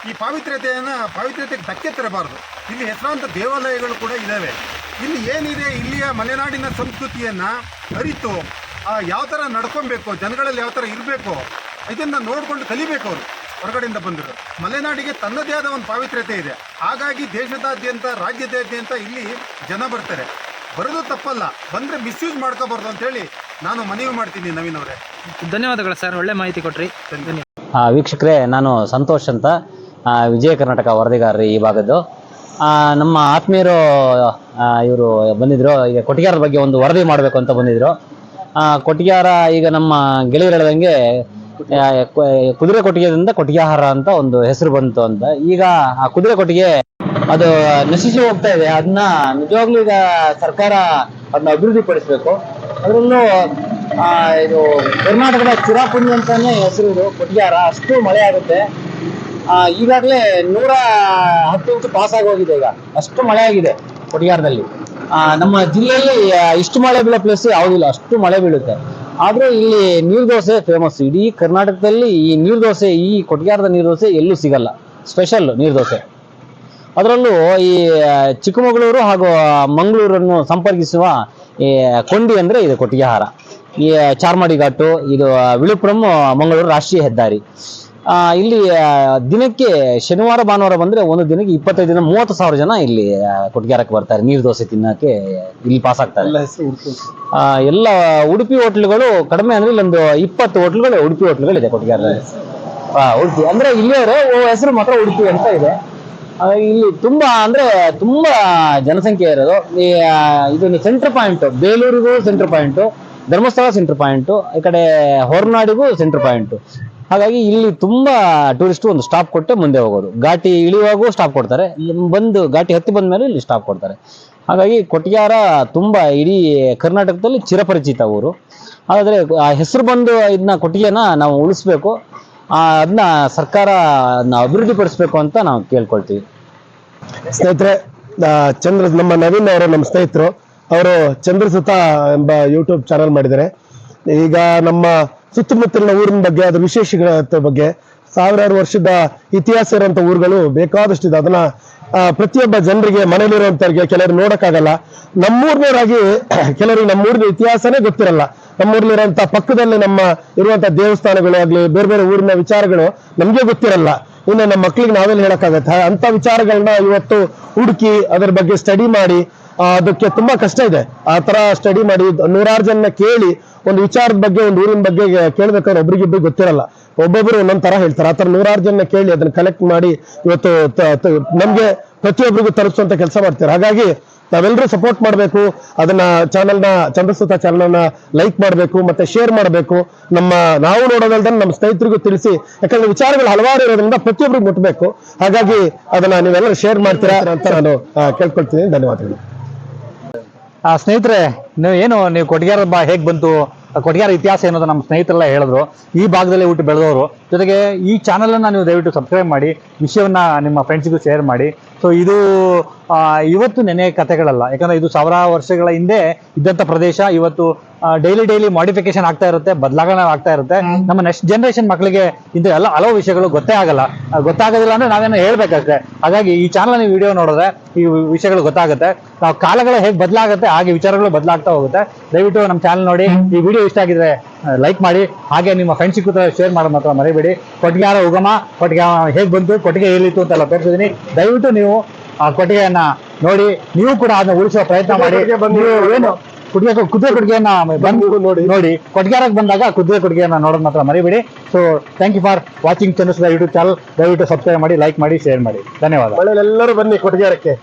ಈ ಪಾವಿತ್ರ್ಯತೆಯನ್ನು, ಪಾವಿತ್ರ್ಯತೆಗೆ ಧಕ್ಕೆ ತರಬಾರ್ದು. ಇಲ್ಲಿ ಹೆಸರಾಂತ ದೇವಾಲಯಗಳು ಕೂಡ ಇದ್ದಾವೆ ಇಲ್ಲಿ ಏನಿದೆ, ಇಲ್ಲಿಯ ಮಲೆನಾಡಿನ ಸಂಸ್ಕೃತಿಯನ್ನು ಅರಿತು ಯಾವ ಥರ ನಡ್ಕೊಬೇಕು, ಜನಗಳಲ್ಲಿ ಯಾವ ಥರ ಇರಬೇಕು, ಇದನ್ನು ನೋಡಿಕೊಂಡು ಕಲಿಬೇಕು ಅವರು. ಹೊರಗಡೆಯಿಂದ ಬಂದರು ಮಲೆನಾಡಿಗೆ ತನ್ನದೇ ಆದ ಒಂದು ಪಾವಿತ್ರ್ಯತೆ ಇದೆ. ಹಾಗಾಗಿ ದೇಶದಾದ್ಯಂತ ರಾಜ್ಯದಾದ್ಯಂತ ಇಲ್ಲಿ ಜನ ಬರ್ತಾರೆ. ಬರೋದು ತಪ್ಪಲ್ಲ. ಬಂದ್ರೆ ಮಿಸ್ಯೂಸ್ ಮಾಡ್ಕೋಬಾರ್ದು ಅಂತೇಳಿ ನಾನು ಮನವಿ ಮಾಡ್ತೀನಿ ನವೀನ್ ಅವರೇ. ಧನ್ಯವಾದಗಳು ಸರ್. ಒಳ್ಳೆ ಮಾಹಿತಿ ಕೊಟ್ರಿ. ವೀಕ್ಷಕರೇ ನಾನು ಸಂತೋಷ್ ಅಂತ ಆ, ವಿಜಯ ಕರ್ನಾಟಕ ವರದಿಗಾರರು ಈ ಭಾಗದ್ದು. ಆ, ನಮ್ಮ ಆತ್ಮೀಯರು ಇವರು ಬಂದಿದ್ರು. ಈಗ ಕೊಟ್ಟಿಗೆಯರ ಬಗ್ಗೆ ಒಂದು ವರದಿ ಮಾಡಬೇಕು ಅಂತ ಬಂದಿದ್ರು. ಆ, ಕೊಟ್ಟಿಗೆಹಾರ ಈಗ ನಮ್ಮ ಗೆಳೆಯರು ಹೇಳ್ದಂಗೆ ಕುದುರೆ ಕೊಟ್ಟಿಗೆದಿಂದ ಕೊಟ್ಟಿಗೆಹಾರ ಅಂತ ಒಂದು ಹೆಸರು ಬಂತು ಅಂತ. ಈಗ ಆ ಕುದುರೆ ಕೊಟ್ಟಿಗೆ ಅದು ನಶಿಸಿ ಹೋಗ್ತಾ ಇದೆ. ಅದನ್ನ ನಿಜವಾಗ್ಲೂ ಈಗ ಸರ್ಕಾರ ಅದನ್ನ ಅಭಿವೃದ್ಧಿ ಪಡಿಸ್ಬೇಕು ಅದರಲ್ಲೂ ಇದು ಕರ್ನಾಟಕದ ಚಿರಾಪುಂಜಿ ಅಂತಾನೆ ಹೆಸರು ಇದು ಕೊಟ್ಟಿಗೆಹಾರ ಅಷ್ಟು ಮಳೆ ಆಗುತ್ತೆ. ಈಗಾಗಲೇ ನೂರ ಹತ್ತು ಇಂಚು ಪಾಸ್ ಆಗಿ ಹೋಗಿದೆ ಈಗ. ಅಷ್ಟು ಮಳೆ ಆಗಿದೆ ಕೊಟ್ಟಿಗೆಹಾರದಲ್ಲಿ ನಮ್ಮ ಜಿಲ್ಲೆಯಲ್ಲಿ ಇಷ್ಟು ಮಳೆ ಬೀಳೋ ಪ್ಲೇಸ್ ಯಾವುದಿಲ್ಲ ಅಷ್ಟು ಮಳೆ ಬೀಳುತ್ತೆ. ಆದ್ರೂ ಇಲ್ಲಿ ನೀರು ದೋಸೆ ಫೇಮಸ್ ಇಡೀ ಕರ್ನಾಟಕದಲ್ಲಿ ಈ ನೀರು ದೋಸೆ, ಈ ಕೊಟ್ಗಾರದ ನೀರು ದೋಸೆ ಎಲ್ಲೂ ಸಿಗಲ್ಲ. ಸ್ಪೆಷಲ್ ನೀರು ದೋಸೆ. ಅದರಲ್ಲೂ ಈ ಚಿಕ್ಕಮಗಳೂರು ಹಾಗೂ ಮಂಗಳೂರನ್ನು ಸಂಪರ್ಕಿಸುವ, ಈ, ಕೊಂಡಿ ಅಂದ್ರೆ ಇದು ಕೊಟ್ಟಿಗೆಹಾರ ಈ, ಚಾರ್ಮಾಡಿ ಘಾಟು, ಇದು ವಿಳುಪುರಂ ಮಂಗಳೂರು ರಾಷ್ಟ್ರೀಯ ಹೆದ್ದಾರಿ. ಇಲ್ಲಿ ದಿನಕ್ಕೆ ಶನಿವಾರ ಭಾನುವಾರ ಬಂದ್ರೆ ಒಂದು ದಿನಕ್ಕೆ ಇಪ್ಪತ್ತೈದು ದಿನ ಮೂವತ್ತು ಸಾವಿರ ಜನ ಇಲ್ಲಿ ಆ, ಬರ್ತಾರೆ. ನೀರು ದೋಸೆ ತಿನ್ನಕ್ಕೆ ಇಲ್ಲಿ ಪಾಸ್ ಆಗ್ತಾರೆ. ಎಲ್ಲ ಉಡುಪಿ ಹೋಟ್ಲುಗಳು ಕಡಿಮೆ ಅಂದ್ರೆ ಇಲ್ಲೊಂದು ಇಪ್ಪತ್ತು ಹೋಟ್ಲುಗಳು ಉಡುಪಿ ಹೋಟ್ಲುಗಳಿದೆ ಕೊಟ್ಟಿಗೆರದಲ್ಲಿ ಆ, ಉಡುಪಿ. ಅಂದ್ರೆ ಇಲ್ಲಿಯವರು ಹೆಸರು ಮಾತ್ರ ಉಡುಪಿ ಅಂತ ಇದೆ. ಇಲ್ಲಿ ತುಂಬಾ ಅಂದ್ರೆ ತುಂಬಾ ಜನಸಂಖ್ಯೆ ಇರೋದು. ಇದೊಂದು centre point ಬೇಲೂರಿಗೂ centre point Dharmasthala centre point ಈ ಕಡೆ ಹೊರನಾಡಿಗೂ ಸೆಂಟರ್ ಪಾಯಿಂಟ್ ಹಾಗಾಗಿ ಇಲ್ಲಿ ತುಂಬಾ ಟೂರಿಸ್ಟ್ ಒಂದು ಸ್ಟಾಪ್ ಕೊಟ್ಟು ಮುಂದೆ ಹೋಗೋದು. ಘಾಟಿ ಇಳಿಯುವಾಗೂ ಸ್ಟಾಪ್ ಕೊಡ್ತಾರೆ. ಬಂದು ಘಾಟಿ ಹತ್ತಿ ಬಂದ ಮೇಲೆ ಇಲ್ಲಿ ಸ್ಟಾಪ್ ಕೊಡ್ತಾರೆ. ಹಾಗಾಗಿ ಕೊಟ್ಟಿಯಾರ ತುಂಬಾ ಇಡೀ ಕರ್ನಾಟಕದಲ್ಲಿ ಚಿರಪರಿಚಿತ ಊರು. ಹಾಗಾದ್ರೆ, ಆ ಹೆಸರು ಬಂದು ಇದನ್ನ ಕೊಟ್ಟಿಗೆನ ನಾವು ಉಳಿಸ್ಬೇಕು. ಅದನ್ನ ಸರ್ಕಾರ ಅಭಿವೃದ್ಧಿಪಡಿಸ್ಬೇಕು ಅಭಿವೃದ್ಧಿ ಪಡಿಸ್ಬೇಕು ಅಂತ ನಾವು ಕೇಳ್ಕೊಳ್ತೀವಿ. ಸ್ನೇಹಿತರೆ ಚಂದ್ರ, ನಮ್ಮ ನವೀನ್ ಅವರು ನಮ್ಮ ಸ್ನೇಹಿತರು. ಅವರು ಚಂದ್ರಸುತ ಎಂಬ ಯೂಟ್ಯೂಬ್ ಚಾನಲ್ ಮಾಡಿದ್ದಾರೆ. ಈಗ ನಮ್ಮ ಸುತ್ತಮುತ್ತಲಿನ ಊರಿನ ಬಗ್ಗೆ, ಅದ್ರ ವಿಶೇಷಗಳ ಬಗ್ಗೆ ಸಾವಿರಾರು ವರ್ಷದ ಇತಿಹಾಸ ಇರುವಂತ ಊರುಗಳು ಬೇಕಾದಷ್ಟು ಇದೆ ಅದನ್ನ ಪ್ರತಿಯೊಬ್ಬ ಜನರಿಗೆ ಮನೇಲಿರುವಂತವ್ರಿಗೆ ಕೆಲವರು ನೋಡಕ್ಕಾಗಲ್ಲ. ನಮ್ಮೂರ್ನವರಾಗಿ ಕೆಲವರಿಗೆ ನಮ್ಮೂರಿನ ಇತಿಹಾಸನೇ ಗೊತ್ತಿರಲ್ಲ. ನಮ್ಮೂರ್ಲಿರುವಂತ ಪಕ್ಕದಲ್ಲಿ ನಮ್ಮ ಇರುವಂತ ದೇವಸ್ಥಾನಗಳು ಆಗ್ಲಿ ಬೇರೆ ಬೇರೆ ಊರಿನ ವಿಚಾರಗಳು ನಮ್ಗೆ ಗೊತ್ತಿರಲ್ಲ. ಇನ್ನು ನಮ್ಮ ಮಕ್ಳಿಗೆ ನಾವೆಲ್ಲ ಹೇಳಕ್ಕಾಗತ್ತೆ? ಅಂತ ವಿಚಾರಗಳನ್ನ ಇವತ್ತು ಹುಡುಕಿ, ಅದರ ಬಗ್ಗೆ ಸ್ಟಡಿ ಮಾಡಿ ಅದಕ್ಕೆ ತುಂಬಾ ಕಷ್ಟ ಇದೆ. ಆ ತರ ಸ್ಟಡಿ ಮಾಡಿ ನೂರಾರು ಜನ ಕೇಳಿ ಒಂದು ವಿಚಾರದ ಬಗ್ಗೆ, ಒಂದು ಊರಿನ ಬಗ್ಗೆ ಕೇಳ್ಬೇಕಾದ್ರೆ ಒಬ್ರಿಗಿಬ್ರಿಗೆ ಗೊತ್ತಿರಲ್ಲ. ಒಬ್ಬೊಬ್ರು ಒಂದೊಂದ್ ತರ ಹೇಳ್ತಾರೆ. ಆ ತರ ನೂರಾರು ಜನ ಕೇಳಿ ಅದನ್ನ ಕಲೆಕ್ಟ್ ಮಾಡಿ ಇವತ್ತು ನಮ್ಗೆ ಪ್ರತಿಯೊಬ್ಬರಿಗೂ ತಲುಪಿಸುವಂತ ಕೆಲಸ ಮಾಡ್ತಾರೆ? ಹಾಗಾಗಿ ನಾವೆಲ್ಲರೂ ಸಪೋರ್ಟ್ ಮಾಡಬೇಕು. ಅದನ್ನ ಚಾನೆಲ್ನ ಚಂದ್ರಸುತ ಚಾನೆಲ್ನ ಲೈಕ್ ಮಾಡಬೇಕು, ಮತ್ತೆ ಶೇರ್ ಮಾಡಬೇಕು. ನಮ್ಮ ನಾವು ನೋಡೋದಲ್ದೆ ನಮ್ಮ ಸ್ನೇಹಿತರಿಗೂ ತಿಳಿಸಿ. ಯಾಕಂದ್ರೆ ವಿಚಾರಗಳು ಹಲವಾರು ಇರೋದ್ರಿಂದ ಪ್ರತಿಯೊಬ್ಬರಿಗೂ ಮುಟ್ಟಬೇಕು ಹಾಗಾಗಿ ಅದನ್ನ ನೀವೆಲ್ಲರೂ ಶೇರ್ ಮಾಡ್ತೀರಾ ಅಂತ ನಾನು ಕೇಳ್ಕೊಳ್ತೀನಿ. ಧನ್ಯವಾದಗಳು. ಸ್ನೇಹಿತರೆ, ನೀವು ಏನು, ನೀವು ಕೊಟ್ಟಿಗೆರ ಬಾ, ಹೇಗೆ ಬಂತು? ಆ ಕೊಟ್ಟಿಗೆರ ಇತಿಹಾಸ ಏನೋದು ನಮ್ಮ ಸ್ನೇಹಿತರೆಲ್ಲ ಹೇಳಿದ್ರು. ಈ ಭಾಗದಲ್ಲಿ ಹುಟ್ಟು ಬೆಳೆದವರು. ಜೊತೆಗೆ ಈ ಚಾನಲನ್ನು ನೀವು ದಯವಿಟ್ಟು ಸಬ್ಸ್ಕ್ರೈಬ್ ಮಾಡಿ, ವಿಷಯವನ್ನ ನಿಮ್ಮ ಫ್ರೆಂಡ್ಸ್ಗೂ ಶೇರ್ ಮಾಡಿ. ಸೊ ಇದು ಇವತ್ತು ನೆನೆ ಕಥೆಗಳಲ್ಲ. ಯಾಕಂದ್ರೆ ಇದು ಸಾವಿರ ವರ್ಷಗಳ ಹಿಂದೆ ಇದ್ದಂಥ ಪ್ರದೇಶ. ಇವತ್ತು ಡೈಲಿ ಡೈಲಿ ಮಾಡಿಫಿಕೇಶನ್ ಆಗ್ತಾ ಇರುತ್ತೆ ಬದಲಾವಣೆ ಆಗ್ತಾ ಇರುತ್ತೆ. ನಮ್ಮ ನೆಕ್ಸ್ಟ್ ಜನರೇಷನ್ ಮಕ್ಕಳಿಗೆ ಇಂಥ ಎಲ್ಲ ಹಲವು ವಿಷಯಗಳು ಗೊತ್ತೇ ಆಗಲ್ಲ. ಗೊತ್ತಾಗೋದಿಲ್ಲ ಅಂದ್ರೆ ನಾವೇನು ಹೇಳ್ಬೇಕಷ್ಟೇ ಹಾಗಾಗಿ ಈ ಚಾನಲ್ ನೀವು ವಿಡಿಯೋ ನೋಡಿದ್ರೆ ಈ ವಿಷಯಗಳು ಗೊತ್ತಾಗುತ್ತೆ. ನಾವು ಕಾಲಗಳು ಹೇಗೆ ಬದಲಾಗುತ್ತೆ ಹಾಗೆ ವಿಚಾರಗಳು ಬದಲಾಗ್ತಾ ಹೋಗುತ್ತೆ. ದಯವಿಟ್ಟು ನಮ್ಮ ಚಾನಲ್ ನೋಡಿ. ಈ ವಿಡಿಯೋ ಇಷ್ಟ ಆಗಿದ್ರೆ ಲೈಕ್ ಮಾಡಿ. ಹಾಗೆ ನಿಮ್ಮ ಫ್ರೆಂಡ್ಸ್ ಕೂಡ ಶೇರ್ ಮಾಡೋ ಮಾತ್ರ ಮರಿಬೇಡಿ. ಕೊಟ್ಟಿಗೆರ ಉಗಮ ಕೊಟ್ಟಿಗೆ ಹೇಗೆ ಬಂತು ಕೊಟ್ಟಿಗೆ ಎಲ್ಲಿತ್ತು ಅಂತೆಲ್ಲ ತೋರಿಸಿದ್ದೀನಿ ದಯವಿಟ್ಟು ನೀವು ಆ ಕೊಟ್ಟಿಗೆಯನ್ನ ನೋಡಿ. ನೀವು ಕೂಡ ಅದನ್ನ ಉಳಿಸುವ ಪ್ರಯತ್ನ ಮಾಡಿ. ಏನು ಕುದುರೆ ಕುದುರೆ ಕೊಡುಗೆಯನ್ನ ಬಂದು ನೋಡಿ. ನೋಡಿ. ಕೊಟ್ಟಿಗೆರಕ್ಕೆ ಬಂದಾಗ ಕುದುರೆ ಕೊಡುಗೆಯನ್ನ ನೋಡೋದು ಮಾತ್ರ ಮರಿಬೇಡಿ. So thank you for watching Chandrasudha YouTube channel ದಯವಿಟ್ಟು ಸಬ್ಸ್ಕ್ರೈಬ್ ಮಾಡಿ ಲೈಕ್ ಮಾಡಿ ಶೇರ್ ಮಾಡಿ. ಧನ್ಯವಾದ. ಎಲ್ಲರೂ ಬನ್ನಿ ಕೊಟ್ಟಿಗೆರಕ್ಕೆ